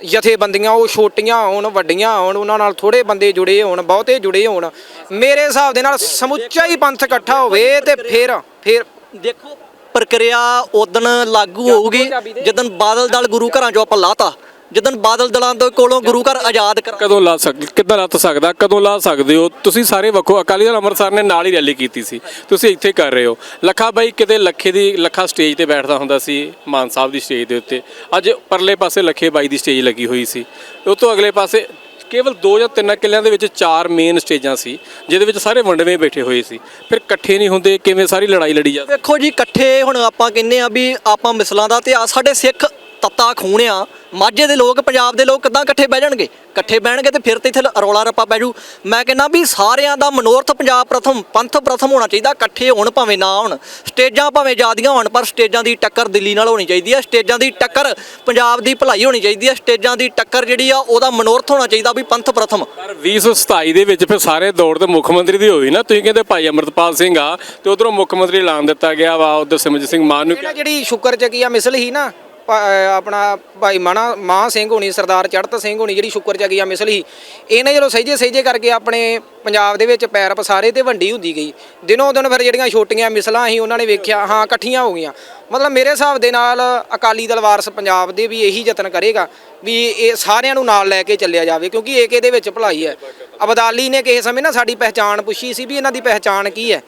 ਜਥੇਬੰਦੀਆਂ ਉਹ ਛੋਟੀਆਂ ਹੋਣ ਵੱਡੀਆਂ ਹੋਣ ਉਹਨਾਂ ਨਾਲ ਥੋੜੇ ਬੰਦੇ ਜੁੜੇ ਹੋਣ ਬਹੁਤੇ ਜੁੜੇ ਹੋਣ। ਮੇਰੇ ਹਿਸਾਬ ਦੇ ਨਾਲ ਸਮੁੱਚਾ ਹੀ ਪੰਥ ਇਕੱਠਾ ਹੋਵੇ ਤੇ ਫਿਰ ਫਿਰ ਦੇਖੋ ਪ੍ਰਕਿਰਿਆ ਉਦਣ ਲਾਗੂ ਹੋਊਗੀ ਜਦੋਂ ਬਾਦਲ ਦਲ ਗੁਰੂ ਘਰਾਂ ਚੋਂ ਆਪਾਂ ਲਾਤਾ। ਜਦੋਂ ਬਾਦਲ ਦਲਾਂ ਦੇ ਕੋਲੋਂ ਗੁਰੂ ਘਰ ਆਜ਼ਾਦ ਕਰ ਕਦੋਂ ਲਾ ਸਕ ਕਿੱਦਾਂ ਲੱਤ ਸਕਦਾ? ਕਦੋਂ ਲਾ ਸਕਦੇ ਹੋ? ਤੁਸੀਂ ਸਾਰੇ ਵੱਖੋ ਅਕਾਲੀ ਦਲ ਅੰਮ੍ਰਿਤਸਰ ਨੇ ਨਾਲ ਹੀ ਰੈਲੀ ਕੀਤੀ ਸੀ। ਤੁਸੀਂ ਇੱਥੇ ਕਰ ਰਹੇ ਹੋ। ਲੱਖਾ ਬਾਈ ਕਿਤੇ ਲੱਖੇ ਦੀ ਲੱਖਾ ਸਟੇਜ ਤੇ ਬੈਠਦਾ ਹੁੰਦਾ ਸੀ ਮਾਨ ਸਾਹਿਬ ਦੀ ਸਟੇਜ ਦੇ ਉੱਤੇ। ਅੱਜ ਪਰਲੇ ਪਾਸੇ ਲੱਖੇ ਬਾਈ ਦੀ ਸਟੇਜ ਲੱਗੀ ਹੋਈ ਸੀ। ਉਹ ਤੋਂ ਅਗਲੇ ਪਾਸੇ ਕੇਵਲ ਦੋ ਜਾਂ ਤਿੰਨ ਕਿੱਲਿਆਂ ਦੇ ਵਿੱਚ ਚਾਰ ਮੇਨ ਸਟੇਜਾਂ ਸੀ ਜਿਹਦੇ ਵਿੱਚ ਸਾਰੇ ਵੰਡਵੇਂ ਬੈਠੇ ਹੋਏ ਸੀ। ਫਿਰ ਇਕੱਠੇ ਨਹੀਂ ਹੁੰਦੇ ਕਿਵੇਂ ਸਾਰੀ ਲੜਾਈ ਲੜੀ ਜਾਂਦੀ? ਵੇਖੋ ਜੀ ਇਕੱਠੇ ਹੁਣ ਆਪਾਂ ਕਹਿੰਨੇ ਆ ਵੀ ਆਪਾਂ ਮਿਸਲਾਂ ਦਾ ਤੇ ਆ ਸਾਡੇ ਸਿੱਖ ਤੱਤਾ ਖੂਨ ਆ। ਮਾਝੇ ਦੇ ਲੋਕ ਪੰਜਾਬ ਦੇ ਲੋਕ ਕਿਦਾਂ ਇਕੱਠੇ ਬਹਿ ਜਾਣਗੇ? ਇਕੱਠੇ ਬਹਿਣਗੇ ਤੇ ਫਿਰ ਤੇ ਇੱਥੇ ਰੌਲਾ ਰੱਪਾ ਪੈ ਜੂ ਮੈਂ ਕਹਿੰਦਾ ਵੀ ਸਾਰਿਆਂ ਦਾ ਮਨੋਰਥ ਪੰਜਾਬ ਪ੍ਰਥਮ ਪੰਥ ਪ੍ਰਥਮ ਹੋਣਾ ਚਾਹੀਦਾ ਇਕੱਠੇ ਹੋਣ ਭਾਵੇਂ ਨਾ ਹੋਣ। ਸਟੇਜਾਂ ਭਾਵੇਂ ਜ਼ਿਆਦੀਆਂ ਹੋਣ ਪਰ ਸਟੇਜਾਂ ਦੀ ਟੱਕਰ ਦਿੱਲੀ ਨਾਲ ਹੋਣੀ ਚਾਹੀਦੀ ਹੈ। ਸਟੇਜਾਂ ਦੀ ਟੱਕਰ ਪੰਜਾਬ ਦੀ ਭਲਾਈ ਹੋਣੀ ਚਾਹੀਦੀ ਹੈ। ਸਟੇਜਾਂ ਦੀ ਟੱਕਰ ਜਿਹੜੀ ਆ ਉਹਦਾ ਮਨੋਰਥ ਹੋਣਾ ਚਾਹੀਦਾ ਵੀ ਪੰਥ ਪ੍ਰਥਮ। ਪਰ 2027 ਦੇ ਵਿੱਚ ਫਿਰ ਸਾਰੇ ਦੌੜ ਤੇ ਮੁੱਖ ਮੰਤਰੀ ਦੀ ਹੋਈ ਨਾ। ਤੁਸੀਂ ਕਹਿੰਦੇ ਭਾਈ ਅਮਰਤਪਾਲ ਸਿੰਘ ਆ ਤੇ ਉਧਰੋਂ ਮੁੱਖ ਮੰਤਰੀ ਐਲਾਨ ਦਿੱਤਾ ਗਿਆ ਵਾ ਉਧਰ ਸਿਮਰਜੀਤ ਸਿੰਘ ਮਾਨ ਨੂੰ ਜਿਹੜੀ ਸ਼ੁਕਰ ਚੱਕੀਆ ਮਿਸਲ ਹੀ ਨਾ। ਆਪਣਾ ਭਾਈ ਮਾਣਾ ਮਾਹ ਸਿੰਘ ਹੋਣੀ, ਸਰਦਾਰ ਚੜਤ ਸਿੰਘ ਹੋਣੀ, ਜਿਹੜੀ ਸ਼ੁਕਰ ਚੱਕੀਆ ਮਿਸਲ ਸੀ ਇਹਨੇ ਜਦੋਂ ਸਹਿਜੇ ਸਹਿਜੇ ਕਰਕੇ ਆਪਣੇ ਪੰਜਾਬ ਦੇ ਵਿੱਚ ਪੈਰ ਪਸਾਰੇ ਤੇ ਵੰਡੀ ਹੁੰਦੀ ਗਈ। ਦਿਨੋਂ ਦਿਨ ਫਿਰ ਜਿਹੜੀਆਂ ਛੋਟੀਆਂ ਮਿਸਲਾਂ ਸੀ ਉਹਨਾਂ ਨੇ ਵੇਖਿਆ, ਹਾਂ, ਇਕੱਠੀਆਂ ਹੋ ਗਈਆਂ। ਮਤਲਬ ਮੇਰੇ ਹਿਸਾਬ ਦੇ ਨਾਲ ਅਕਾਲੀ ਦਲ ਵਾਰਸ ਪੰਜਾਬ ਦੇ ਵੀ ਇਹੀ ਯਤਨ ਕਰੇਗਾ ਵੀ ਇਹ ਸਾਰਿਆਂ ਨੂੰ ਨਾਲ ਲੈ ਕੇ ਚੱਲਿਆ ਜਾਵੇ, ਕਿਉਂਕਿ ਏਕੇ ਦੇ ਵਿੱਚ ਭਲਾਈ ਹੈ? ਅਬਦਾਲੀ ਨੇ ਕਿਸੇ ਸਮੇਂ ਨਾ ਸਾਡੀ ਪਹਿਚਾਣ ਪੁੱਛੀ ਸੀ ਵੀ ਇਹਨਾਂ ਦੀ ਪਹਿਚਾਣ ਕੀ ਹੈ?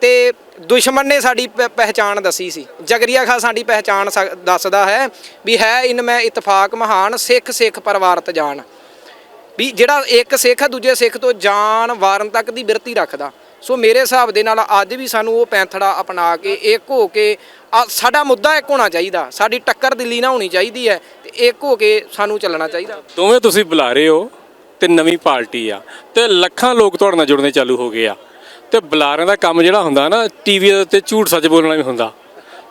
ਤੇ ਦੁਸ਼ਮਣ ਨੇ ਸਾਡੀ ਪ- ਪਹਿਚਾਣ ਦੱਸੀ ਸੀ। ਜਗਰੀਆ ਖਾਨ ਸਾਡੀ ਪਹਿਚਾਣ ਸ- ਦੱਸਦਾ ਹੈ ਵੀ ਹੈ ਇਨ ਮੈਂ ਇਤਫਾਕ ਮਹਾਨ ਸਿੱਖ ਸਿੱਖ ਪਰਿਵਾਰਤ ਜਾਣ ਵੀ ਜਿਹੜਾ ਇੱਕ ਸਿੱਖ ਹੈ ਦੂਜੇ ਸਿੱਖ ਤੋਂ ਜਾਨ ਵਾਰਨ ਤੱਕ ਦੀ ਬਿਰਤੀ ਰੱਖਦਾ। ਸੋ ਮੇਰੇ ਹਿਸਾਬ ਦੇ ਨਾਲ ਅੱਜ ਵੀ ਸਾਨੂੰ ਉਹ ਪੈਂਥੜਾ ਅਪਣਾ ਕੇ ਇੱਕ ਹੋ ਕੇ, ਆ ਸਾਡਾ ਮੁੱਦਾ ਇੱਕ ਹੋਣਾ ਚਾਹੀਦਾ। ਸਾਡੀ ਟੱਕਰ ਦਿੱਲੀ ਨਾਲ ਹੋਣੀ ਚਾਹੀਦੀ ਹੈ ਤੇ ਇੱਕ ਹੋ ਕੇ ਸਾਨੂੰ ਚੱਲਣਾ ਚਾਹੀਦਾ। ਦੋਵੇਂ ਤੁਸੀਂ ਬੁਲਾ ਰਹੇ ਹੋ ਤੇ ਨਵੀਂ ਪਾਰਟੀ ਆ ਤੇ ਲੱਖਾਂ ਲੋਕ ਤੁਹਾਡੇ ਨਾਲ ਜੁੜਨੇ ਚਾਲੂ ਹੋ ਗਏ ਆ। ਤੇ ਬੁਲਾਰਿਆਂ ਦਾ ਕੰਮ ਜਿਹੜਾ ਹੁੰਦਾ ਨਾ ਟੀਵੀ ਦੇ ਉੱਤੇ ਝੂਠ ਸੱਚ ਬੋਲਣਾ ਵੀ ਹੁੰਦਾ।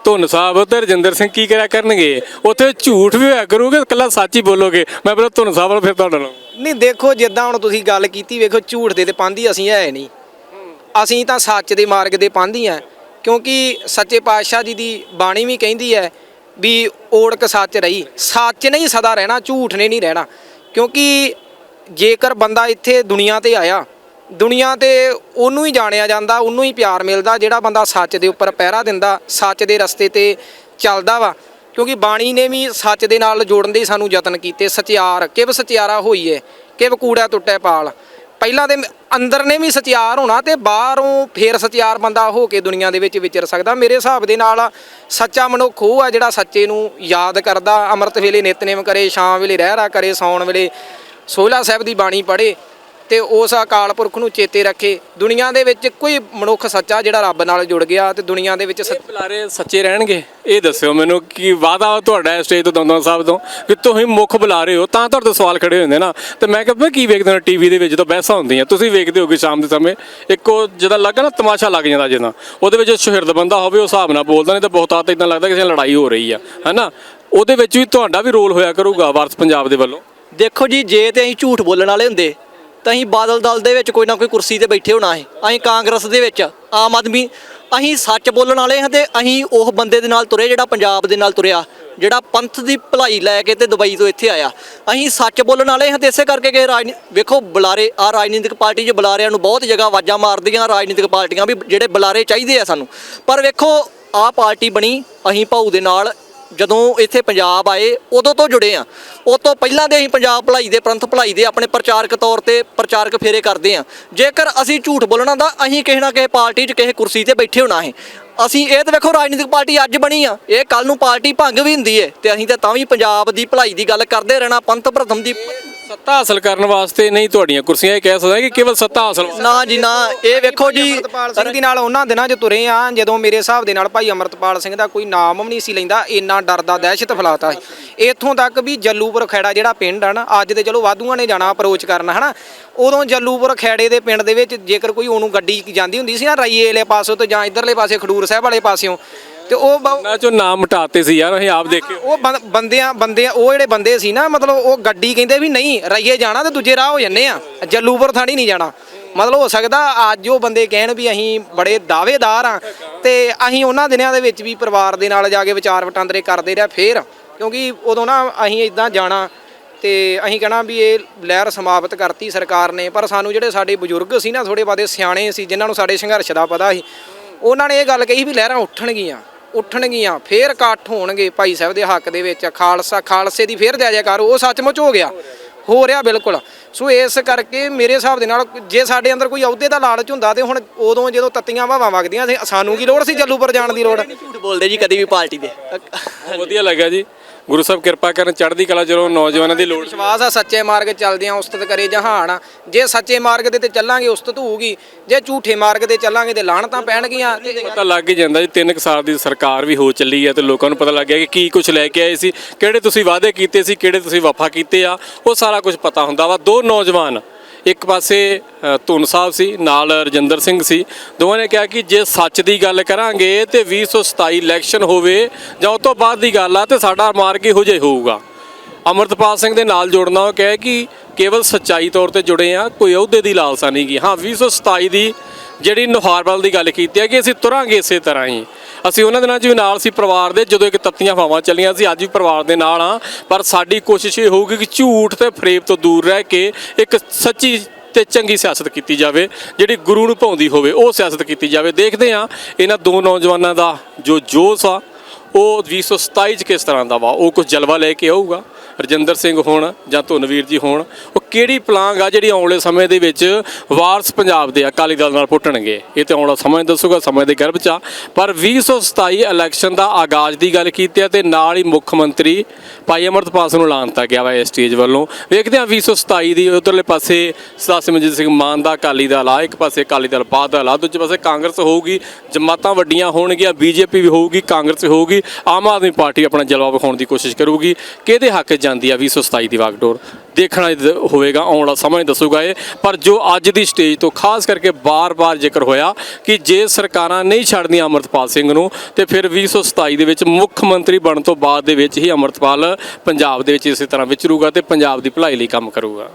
ਧੁੰਨ ਸਾਹਿਬ ਤੇ ਰਜਿੰਦਰ ਸਿੰਘ ਕੀ ਕਰਿਆ ਕਰਨਗੇ? ਉੱਥੇ ਝੂਠ ਵੀ ਹੋਇਆ ਕਰੂਗੇ, ਇਕੱਲਾ ਸੱਚ ਹੀ ਬੋਲੋਗੇ। ਮੈਂ ਪਹਿਲਾਂ ਧੁੰਨ ਸਾਹਿਬ ਵੱਲ ਫਿਰ ਤੁਹਾਡਾ ਨਾਲ ਨਹੀਂ, ਦੇਖੋ, ਜਿੱਦਾਂ ਹੁਣ ਤੁਸੀਂ ਗੱਲ ਕੀਤੀ, ਵੇਖੋ, ਝੂਠ ਦੇ ਤੇ ਪਾਂਦੀ ਅਸੀਂ ਹੈ ਨਹੀਂ। ਅਸੀਂ ਤਾਂ ਸੱਚ ਦੇ ਮਾਰਗ ਦੇ ਪਾਂਦੀ ਆ ਕਿਉਂਕਿ ਸੱਚੇ ਪਾਤਸ਼ਾਹ ਜੀ ਦੀ ਬਾਣੀ ਵੀ ਕਹਿੰਦੀ ਹੈ ਵੀ ਓੜਕ ਸੱਚ ਰਹੀ। ਸੱਚ ਨਹੀਂ ਸਦਾ ਰਹਿਣਾ, ਝੂਠ ਨੇ ਨਹੀਂ ਰਹਿਣਾ। ਕਿਉਂਕਿ ਜੇਕਰ ਬੰਦਾ ਇੱਥੇ ਦੁਨੀਆ ਤੇ ਆਇਆ ਦੁਨੀਆ ਤੇ ਉਹਨੂੰ ਹੀ ਜਾਣਿਆ ਜਾਂਦਾ, ਉਹਨੂੰ ਹੀ ਪਿਆਰ ਮਿਲਦਾ, ਜਿਹੜਾ ਬੰਦਾ ਸੱਚ ਦੇ ਉੱਪਰ ਪਹਿਰਾ ਦਿੰਦਾ, ਸੱਚ ਦੇ ਰਸਤੇ ਤੇ ਚੱਲਦਾ ਵਾ। ਕਿਉਂਕਿ ਬਾਣੀ ਨੇ ਵੀ ਸੱਚ ਦੇ ਨਾਲ ਜੋੜਨ ਦੇ ਸਾਨੂੰ ਯਤਨ ਕੀਤੇ, ਸਚਿਆਰ, ਕਿਵ ਸਚਿਆਰਾ ਹੋਈਏ, ਕਿਵ ਕੂੜਾ ਟੁੱਟੇ ਪਾਲ। ਪਹਿਲਾਂ ਤੇ ਅੰਦਰ ਨੇ ਵੀ ਸਚਿਆਰ ਹੋਣਾ ਤੇ ਬਾਹਰੋਂ ਫੇਰ ਸਚਿਆਰ ਬੰਦਾ ਹੋ ਕੇ ਦੁਨੀਆ ਦੇ ਵਿੱਚ ਵਿਚਰ ਸਕਦਾ। ਮੇਰੇ ਹਿਸਾਬ ਦੇ ਨਾਲ ਸੱਚਾ ਮਨੁੱਖ ਉਹ ਆ ਜਿਹੜਾ ਸੱਚੇ ਨੂੰ ਯਾਦ ਕਰਦਾ, ਅੰਮ੍ਰਿਤ ਵੇਲੇ ਨਿਤਨੇਮ ਕਰੇ, ਸ਼ਾਮ ਵੇਲੇ ਰਹਿਰਾ ਕਰੇ, ਸੌਣ ਵੇਲੇ ਸੋਹਲਾ ਸਾਹਿਬ ਦੀ ਬਾਣੀ ਪੜ੍ਹੇ। ਤੇ ਉਸ ਅਕਾਲ ਪੁਰਖ ਨੂੰ ਚੇਤੇ ਰੱਖੇ। ਦੁਨੀਆ ਦੇ ਵਿੱਚ ਕੋਈ ਮਨੁੱਖ ਸੱਚਾ ਜਿਹੜਾ ਰੱਬ ਨਾਲ ਜੁੜ ਗਿਆ ਤੇ ਦੁਨੀਆ ਦੇ ਵਿੱਚ ਸੱਚ- ਬੁਲਾਰੇ ਸੱਚੇ ਰਹਿਣਗੇ। ਇਹ ਦੱਸਿਓ ਮੈਨੂੰ ਕੀ ਵਾਦਾ ਤੁਹਾਡਾ ਸਟੇਜ ਤੋਂ ਦੰਦਾਂ ਸਾਹਿਬ ਤੋਂ ਕਿ ਤੁਸੀਂ ਮੁੱਖ ਬੁਲਾ ਰਹੇ ਹੋ ਤਾਂ ਤੁਹਾਡੇ ਤੋਂ ਸਵਾਲ ਖੜੇ ਹੁੰਦੇ ਨਾ। ਤੇ ਮੈਂ ਕਹਿੰਦਾ ਕੀ ਵੇਖਦੇ ਹੋ ਟੀਵੀ ਦੇ ਵਿੱਚ ਜਦੋਂ ਬਹਿਸਾਂ ਹੁੰਦੀਆਂ। ਤੁਸੀਂ ਵੇਖਦੇ ਹੋਗੇ ਸ਼ਾਮ ਦੇ ਸਮੇਂ ਇੱਕੋ ਜਿਹਦਾ ਲੱਗਾ ਨਾ ਤਮਾਸ਼ਾ ਲੱਗ ਜਾਂਦਾ ਜਿੱਦਾਂ ਉਹਦੇ ਵਿੱਚ ਸ਼ਹਿਰਦ ਬੰਦਾ ਹੋਵੇ ਉਹ ਹਿਸਾਬ ਨਾਲ ਬੋਲਦਾ ਨਹੀਂ ਤਾਂ ਬਹੁਤਾਤ ਇਦਾਂ ਲੱਗਦਾ ਕਿਸੇ ਨਾਲ ਲੜਾਈ ਹੋ ਰਹੀ ਆ ਹੈਨਾ? ਉਹਦੇ ਵਿੱਚ ਵੀ ਤੁਹਾਡਾ ਵੀ ਰੋਲ ਹੋਇਆ ਕਰੂਗਾ ਵਾਰਸ ਪੰਜਾਬ ਦੇ ਵੱਲੋਂ। ਦੇਖੋ ਜੀ ਜੇ ਤੇ ਅਸੀਂ ਝੂਠ ਬੋਲਣ ਵਾਲੇ ਹੁੰਦੇ ਤਾਂ ਅਸੀਂ ਬਾਦਲ ਦਲ ਦੇ ਵਿੱਚ ਕੋਈ ਨਾ ਕੋਈ ਕੁਰਸੀ ਤੇ ਬੈਠੇ ਹੋਣਾ ਹੈ ਅਸੀਂ ਕਾਂਗਰਸ ਦੇ ਵਿੱਚ, ਆਮ ਆਦਮੀ, ਅਸੀਂ ਸੱਚ ਬੋਲਣ ਵਾਲੇ ਹਾਂ ਤੇ ਅਸੀਂ ਉਹ ਬੰਦੇ ਦੇ ਨਾਲ ਤੁਰੇ ਜਿਹੜਾ ਪੰਜਾਬ ਦੇ ਨਾਲ ਤੁਰਿਆ, ਜਿਹੜਾ ਪੰਥ ਦੀ ਭਲਾਈ ਲੈ ਕੇ ਤੇ ਦੁਬਈ ਤੋਂ ਇੱਥੇ ਆਇਆ। ਅਸੀਂ ਸੱਚ ਬੋਲਣ ਵਾਲੇ ਹਾਂ ਤੇ ਇਸੇ ਕਰਕੇ ਕਿ ਰਾਜਨੀ, ਵੇਖੋ ਬੁਲਾਰੇ ਆ ਰਾਜਨੀਤਿਕ ਪਾਰਟੀ 'ਚ ਬੁਲਾਰਿਆਂ ਨੂੰ ਬਹੁਤ ਜਗ੍ਹਾ ਆਵਾਜ਼ਾਂ ਮਾਰਦੀਆਂ, ਰਾਜਨੀਤਿਕ ਪਾਰਟੀਆਂ ਵੀ ਜਿਹੜੇ ਬੁਲਾਰੇ ਚਾਹੀਦੇ ਆ ਸਾਨੂੰ। ਪਰ ਵੇਖੋ ਆ ਪਾਰਟੀ ਬਣੀ, ਅਸੀਂ ਭਾਊ ਦੇ ਨਾਲ ਜਦੋਂ ਇੱਥੇ ਪੰਜਾਬ ਆਏ, ਉਦੋਂ ਤੋਂ ਜੁੜੇ ਆ ਉਹ ਤੋਂ ਪਹਿਲਾਂ ਦੇ ਅਸੀਂ ਪੰਜਾਬ ਭਲਾਈ ਦੇ ਪ੍ਰੰਥ ਭਲਾਈ ਦੇ ਆਪਣੇ ਪ੍ਰਚਾਰਕ ਤੌਰ ਤੇ ਪ੍ਰਚਾਰਕ ਫੇਰੇ ਕਰਦੇ ਆ ਜੇਕਰ ਅਸੀਂ ਝੂਠ ਬੋਲਣਾ ਤਾਂ ਅਸੀਂ ਕਿਸੇ ਨਾ ਕਿਸੇ ਪਾਰਟੀ 'ਚ ਕਿਸੇ ਕੁਰਸੀ ਤੇ ਬੈਠੇ ਹੋਣਾ ਹੈ ਅਸੀਂ ਇਹ ਤਾਂ ਵੇਖੋ, ਰਾਜਨੀਤਿਕ ਪਾਰਟੀ ਅੱਜ ਬਣੀ ਆ। ਇਹ ਕੱਲ ਨੂੰ ਪਾਰਟੀ ਭੰਗ ਵੀ ਹੁੰਦੀ ਹੈ ਤੇ ਅਸੀਂ ਤਾਂ ਤਾਂ ਵੀ ਪੰਜਾਬ ਦੀ ਭਲਾਈ ਦੀ ਗੱਲ ਕਰਦੇ ਰਹਿਣਾ, ਪੰਥ ਪ੍ਰਥਮ ਦੀ ਸੱਤਾ ਹਾਸਲ ਕਰਨ ਵਾਸਤੇ ਨਹੀਂ ਤੁਹਾਡੀਆਂ ਕੁਰਸੀਆਂ ਇਹ ਕਹਿ ਸਕਦਾ ਕਿ ਕੇਵਲ ਸੱਤਾ ਹਾਸਲ ਵਾਸਤੇ ਨਾ ਜੀ ਨਾ। ਇਹ ਵੇਖੋ ਜੀ ਅਮਰਤਪਾਲ ਸਿੰਘ ਦੀ ਨਾਲ ਉਹਨਾਂ ਦਿਨਾਂ 'ਚ ਤੁਰੇ ਆ ਜਦੋਂ ਮੇਰੇ ਹਿਸਾਬ ਦੇ ਨਾਲ ਭਾਈ ਅਮਰਤਪਾਲ ਸਿੰਘ ਦਾ ਕੋਈ ਨਾਮ ਵੀ ਨਹੀਂ ਸੀ ਲੈਂਦਾ ਇੰਨਾ ਡਰਦਾ ਦਹਿਸ਼ਤ ਫਲਾਤਾ ਸੀ। ਇੱਥੋਂ ਤੱਕ ਵੀ ਜੱਲੂਪੁਰ ਖੈੜਾ ਜਿਹੜਾ ਪਿੰਡ ਆ ਨਾ ਅੱਜ ਤੇ ਚਲੋ ਵਾਧੂਆਂ ਨੇ ਜਾਣਾ ਅਪਰੋਚ ਕਰਨ ਹਨਾ? ਉਦੋਂ ਜੱਲੂਪੁਰ ਖੈੜੇ ਦੇ ਪਿੰਡ ਦੇ ਵਿੱਚ ਜੇਕਰ ਕੋਈ ਉਹਨੂੰ ਗੱਡੀ ਜਾਂਦੀ ਹੁੰਦੀ ਸੀ ਨਾ ਰਾਈਏ ਵਾਲੇ ਪਾਸੋਂ ਤੋਂ ਜਾਂ ਇਧਰਲੇ ਪਾਸੇ ਖਡੂਰ ਸਾਹਿਬ ਵਾਲੇ ਪਾਸਿਓਂ ਤੇ ਉਹ ਬ- ਚੋਂ ਨਾਮ ਮਟਾਤੇ ਸੀ ਯਾਰ ਅਸੀਂ ਆਪ ਦੇਖੇ। ਉਹ ਬੰ- ਬੰਦਿਆਂ ਬੰਦਿਆਂ ਉਹ ਜਿਹੜੇ ਬੰਦੇ ਸੀ ਨਾ ਮਤਲਬ ਉਹ ਗੱਡੀ ਕਹਿੰਦੇ ਵੀ ਨਹੀਂ ਰਾਈਏ ਜਾਣਾ ਤੇ ਦੂਜੇ ਰਾਹ ਹੋ ਜੰਨੇ ਆ। ਜੱਲੂਪੁਰ ਥਾਣੀ ਨਹੀਂ ਜਾਣਾ। ਮਤਲਬ ਹੋ ਸਕਦਾ ਅੱਜ ਉਹ ਬੰਦੇ ਕਹਿਣ ਵੀ ਅਸੀਂ ਬੜੇ ਦਾਅਵੇਦਾਰ ਆ ਤੇ ਅਸੀਂ ਉਹਨਾਂ ਦਿਨਾਂ ਦੇ ਵਿੱਚ ਵੀ ਪਰਿਵਾਰ ਦੇ ਨਾਲ ਜਾ ਕੇ ਵਿਚਾਰ ਵਟਾਂਦਰੇ ਕਰਦੇ ਰਿਹਾ ਫੇਰ ਕਿਉਂਕਿ ਉਦੋਂ ਨਾ ਅਸੀਂ ਇਦਾਂ ਜਾਣਾ ਤੇ ਅਸੀਂ ਕਹਣਾ ਵੀ ਇਹ ਲਹਿਰ ਸਮਾਪਤ ਕਰਤੀ ਸਰਕਾਰ ਨੇ ਪਰ ਸਾਨੂੰ ਜਿਹੜੇ ਸਾਡੇ ਬਜ਼ੁਰਗ ਸੀ ਨਾ ਥੋੜੇ ਬਾਦੇ ਸਿਆਣੇ ਸੀ ਜਿਨ੍ਹਾਂ ਨੂੰ ਸਾਡੇ ਸੰਘਰਸ਼ ਦਾ ਪਤਾ ਸੀ ਉਹਨਾਂ ਨੇ ਇਹ ਗੱਲ ਕਹੀ ਵੀ ਲਹਿਰਾਂ ਉੱਠਣਗੀਆਂ। ਉੱਠਣਗੀਆਂ ਫੇਰ ਇਕੱਠ ਹੋਣਗੇ ਭਾਈ ਸਾਹਿਬ ਦੇ ਹੱਕ ਦੇ ਵਿੱਚ। ਖਾਲਸਾ ਖਾਲਸੇ ਦੀ ਫੇਰ ਜੈ ਜੈਕਾਰ ਉਹ ਸੱਚਮੁੱਚ ਹੋ ਗਿਆ। ਹੋ ਰਿਹਾ ਬਿਲਕੁਲ। ਸੋ ਇਸ ਕਰਕੇ ਮੇਰੇ ਹਿਸਾਬ ਦੇ ਨਾਲ ਜੇ ਸਾਡੇ ਅੰਦਰ ਕੋਈ ਅਹੁਦੇ ਦਾ ਲਾਲਚ ਹੁੰਦਾ ਤੇ ਹੁਣ ਉਦੋਂ ਜਦੋਂ ਤੱਤੀਆਂ ਹਵਾਵਾਂ ਵਗਦੀਆਂ ਸੀ ਸਾਨੂੰ ਕੀ ਲੋੜ ਸੀ ਜੱਲੂਪੁਰ ਜਾਣ ਦੀ ਲੋੜ? ਝੂਠ ਬੋਲਦੇ ਜੀ ਕਦੀ ਵੀ ਪਾਰਟੀ ਦੇ। ਵਧੀਆ ਲੱਗਾ ਜੀ। ਗੁਰੂ ਸਾਹਿਬ ਕਿਰਪਾ ਕਰਨ ਚੜ੍ਹਦੀ ਕਲਾ ਜਦੋਂ ਨੌਜਵਾਨਾਂ ਦੀ ਲੋੜ ਵਿਸ਼ਵਾਸ ਆ ਸੱਚੇ ਮਾਰਗ ਚੱਲਦੇ ਆ ਉਸਤਤ ਕਰੇ ਜਹਾਨ। ਜੇ ਸੱਚੇ ਮਾਰਗ ਦੇ ਤੇ ਚੱਲਾਂਗੇ ਉਸਤਤ ਹੋਊਗੀ। ਜੇ ਝੂਠੇ ਮਾਰਗ ਤੇ ਚੱਲਾਂਗੇ ਤੇ ਲਾਹਣਤਾਂ ਪੈਣਗੀਆਂ। ਤੇ ਪਤਾ ਲੱਗ ਹੀ ਜਾਂਦਾ ਜੀ ਤਿੰਨ ਕੁ ਸਾਲ ਦੀ ਸਰਕਾਰ ਵੀ ਹੋ ਚੱਲੀ ਹੈ ਤੇ ਲੋਕਾਂ ਨੂੰ ਪਤਾ ਲੱਗ ਗਿਆ ਕਿ ਕੀ ਕੁਝ ਲੈ ਕੇ ਆਏ ਸੀ ਕਿਹੜੇ ਤੁਸੀਂ ਵਾਅਦੇ ਕੀਤੇ ਸੀ ਕਿਹੜੇ ਤੁਸੀਂ ਵਫਾ ਕੀਤੇ ਆ ਉਹ ਸਾਰਾ ਕੁਝ ਪਤਾ ਹੁੰਦਾ ਵਾ। ਦੋ ਨੌਜਵਾਨ ਇੱਕ ਪਾਸੇ ਧੁਨ ਸਾਹਿਬ ਸੀ, ਨਾਲ ਰਜਿੰਦਰ ਸਿੰਘ ਸੀ। ਦੋਵਾਂ ਨੇ ਕਿਹਾ ਕਿ ਜੇ ਸੱਚ ਦੀ ਗੱਲ ਕਰਾਂਗੇ ਤੇ 2027 ਇਲੈਕਸ਼ਨ ਹੋਵੇ ਜਾਂ ਉਸ ਤੋਂ ਬਾਅਦ ਦੀ ਗੱਲ ਆ ਤੇ ਸਾਡਾ ਮਾਰਗ ਇਹੋ ਜਿਹਾ ਹੋਊਗਾ। ਅਮਰਤਪਾਲ ਸਿੰਘ ਦੇ ਨਾਲ ਜੁੜਨਾ, ਉਹ ਕਹੇ ਕਿ ਕੇਵਲ ਸੱਚਾਈ ਤੌਰ ਤੇ ਜੁੜੇ ਆ, ਕੋਈ ਅਹੁਦੇ ਦੀ ਲਾਲਸਾ ਨਹੀਂ ਗੀ। ਹਾਂ 2027 ਦੀ ਜਿਹੜੀ ਨੁਹਾਰਬਲ ਦੀ ਗੱਲ ਕੀਤੀ ਹੈ ਕਿ ਅਸੀਂ ਤੁਰਾਂਗੇ ਇਸੇ ਤਰ੍ਹਾਂ ਹੀ। ਅਸੀਂ ਉਹਨਾਂ ਦਿਨਾਂ 'ਚ ਵੀ ਨਾਲ ਸੀ ਪਰਿਵਾਰ ਦੇ, ਜਦੋਂ ਇੱਕ ਤੱਤੀਆਂ ਹਵਾਵਾਂ ਚੱਲੀਆਂ ਸੀ, ਅੱਜ ਵੀ ਪਰਿਵਾਰ ਦੇ ਨਾਲ ਆ ਪਰ ਸਾਡੀ ਕੋਸ਼ਿਸ਼ ਇਹ ਹੋਊਗੀ ਕਿ ਝੂਠ ਤੇ ਫਰੇਬ ਤੋਂ ਦੂਰ ਰਹਿ ਕੇ ਇੱਕ ਸੱਚੀ ਤੇ ਚੰਗੀ ਸਿਆਸਤ ਕੀਤੀ ਜਾਵੇ, ਜਿਹੜੀ ਗੁਰੂ ਨੂੰ ਭਾਉਂਦੀ ਹੋਵੇ, ਉਹ ਸਿਆਸਤ ਕੀਤੀ ਜਾਵੇ। ਦੇਖਦੇ ਆ ਇਹਨਾਂ ਦੋ ਨੌਜਵਾਨਾਂ ਦਾ ਜੋ ਜੋਸ਼ ਆ, ਉਹ 2027 ਚ ਕਿਸ ਤਰ੍ਹਾਂ ਦਾ ਵਾ? ਉਹ ਕੁਝ ਜਲਵਾ ਲੈ ਕੇ ਆਊਗਾ? ਰਜਿੰਦਰ ਸਿੰਘ ਹੋਣ ਜਾਂ ਧੁਨਵੀਰ ਜੀ ਹੋਣ, ਉਹ ਕਿਹੜੀ ਪਲਾਂਗ ਆ ਜਿਹੜੀ ਆਉਣ ਵਾਲੇ ਸਮੇਂ ਦੇ ਵਿੱਚ ਵਾਰਸ ਪੰਜਾਬ ਦੇ ਅਕਾਲੀ ਦਲ ਨਾਲ ਪੁੱਟਣਗੇ? ਇਹ ਤੇ ਆਉਣ ਵਾਲਾ ਸਮਾਂ ਦੱਸੂਗਾ, ਸਮੇਂ ਦੇ ਗਰਭ ਚ ਆ। ਪਰ 2027 ਇਲੈਕਸ਼ਨ ਦਾ ਆਗਾਜ਼ ਦੀ ਗੱਲ ਕੀਤੀ ਹੈ ਤੇ ਨਾਲ ਹੀ ਮੁੱਖ ਮੰਤਰੀ ਭਾਈ ਅਮਰਤਪਾਲ ਸਿੰਘ ਨੂੰ ਦਿੱਤਾ ਗਿਆ ਵਾ ਇਸ ਸਟੇਜ ਵੱਲੋਂ। ਵੇਖਦੇ ਹਾਂ 2027 ਦੀ ਉਧਰਲੇ ਪਾਸੇ ਸਰਦਾਰ ਸਿਮਰਜੀਤ ਸਿੰਘ ਮਾਨ ਦਾ ਅਕਾਲੀ ਦਲ ਆ, ਇੱਕ ਪਾਸੇ ਅਕਾਲੀ ਦਲ ਬਾਦਲ ਆ, ਦੂਜੇ ਪਾਸੇ ਕਾਂਗਰਸ ਹੋਊਗੀ, ਜਮਾਤਾਂ ਵੱਡੀਆਂ ਹੋਣਗੀਆਂ, ਬੀਜੇਪੀ ਵੀ ਹੋਊਗੀ, ਕਾਂਗਰਸ ਹੋਊਗੀ, ਆਮ ਆਦਮੀ ਪਾਰਟੀ ਆਪਣਾ ਜਲਵਾ ਵਿਖਾਉਣ ਦੀ ਕੋਸ਼ਿਸ਼ ਕਰੂਗੀ। ਕਿਹਦੇ ਹੱਕ 'ਚ ਜਾਂਦੀ ਆ 2027 ਦੀ ਵਾਗਡੋਰ? ਦੇਖਣਾ ਇਹ ਹੋਵੇਗਾ, ਆਉਣ ਵਾਲਾ ਸਮਾਂ ਹੀ ਦੱਸੂਗਾ ਇਹ। ਪਰ ਜੋ ਅੱਜ ਦੀ ਸਟੇਜ ਤੋਂ ਖਾਸ ਕਰਕੇ ਬਾਰ-ਬਾਰ ਜ਼ਿਕਰ ਹੋਇਆ ਕਿ ਜੇ ਸਰਕਾਰਾਂ ਨਹੀਂ ਛੱਡਦੀਆਂ ਅਮਰਤਪਾਲ ਸਿੰਘ ਨੂੰ, ਤੇ ਫਿਰ 2027 ਦੇ ਵਿੱਚ ਮੁੱਖ ਮੰਤਰੀ ਬਣਨ ਤੋਂ ਬਾਅਦ ਦੇ ਵਿੱਚ ਹੀ ਅਮਰਤਪਾਲ ਪੰਜਾਬ ਦੇ ਵਿੱਚ ਇਸੇ ਤਰ੍ਹਾਂ ਵਿਚਰੂਗਾ ਤੇ ਪੰਜਾਬ ਦੀ ਭਲਾਈ ਲਈ ਕੰਮ ਕਰੂਗਾ।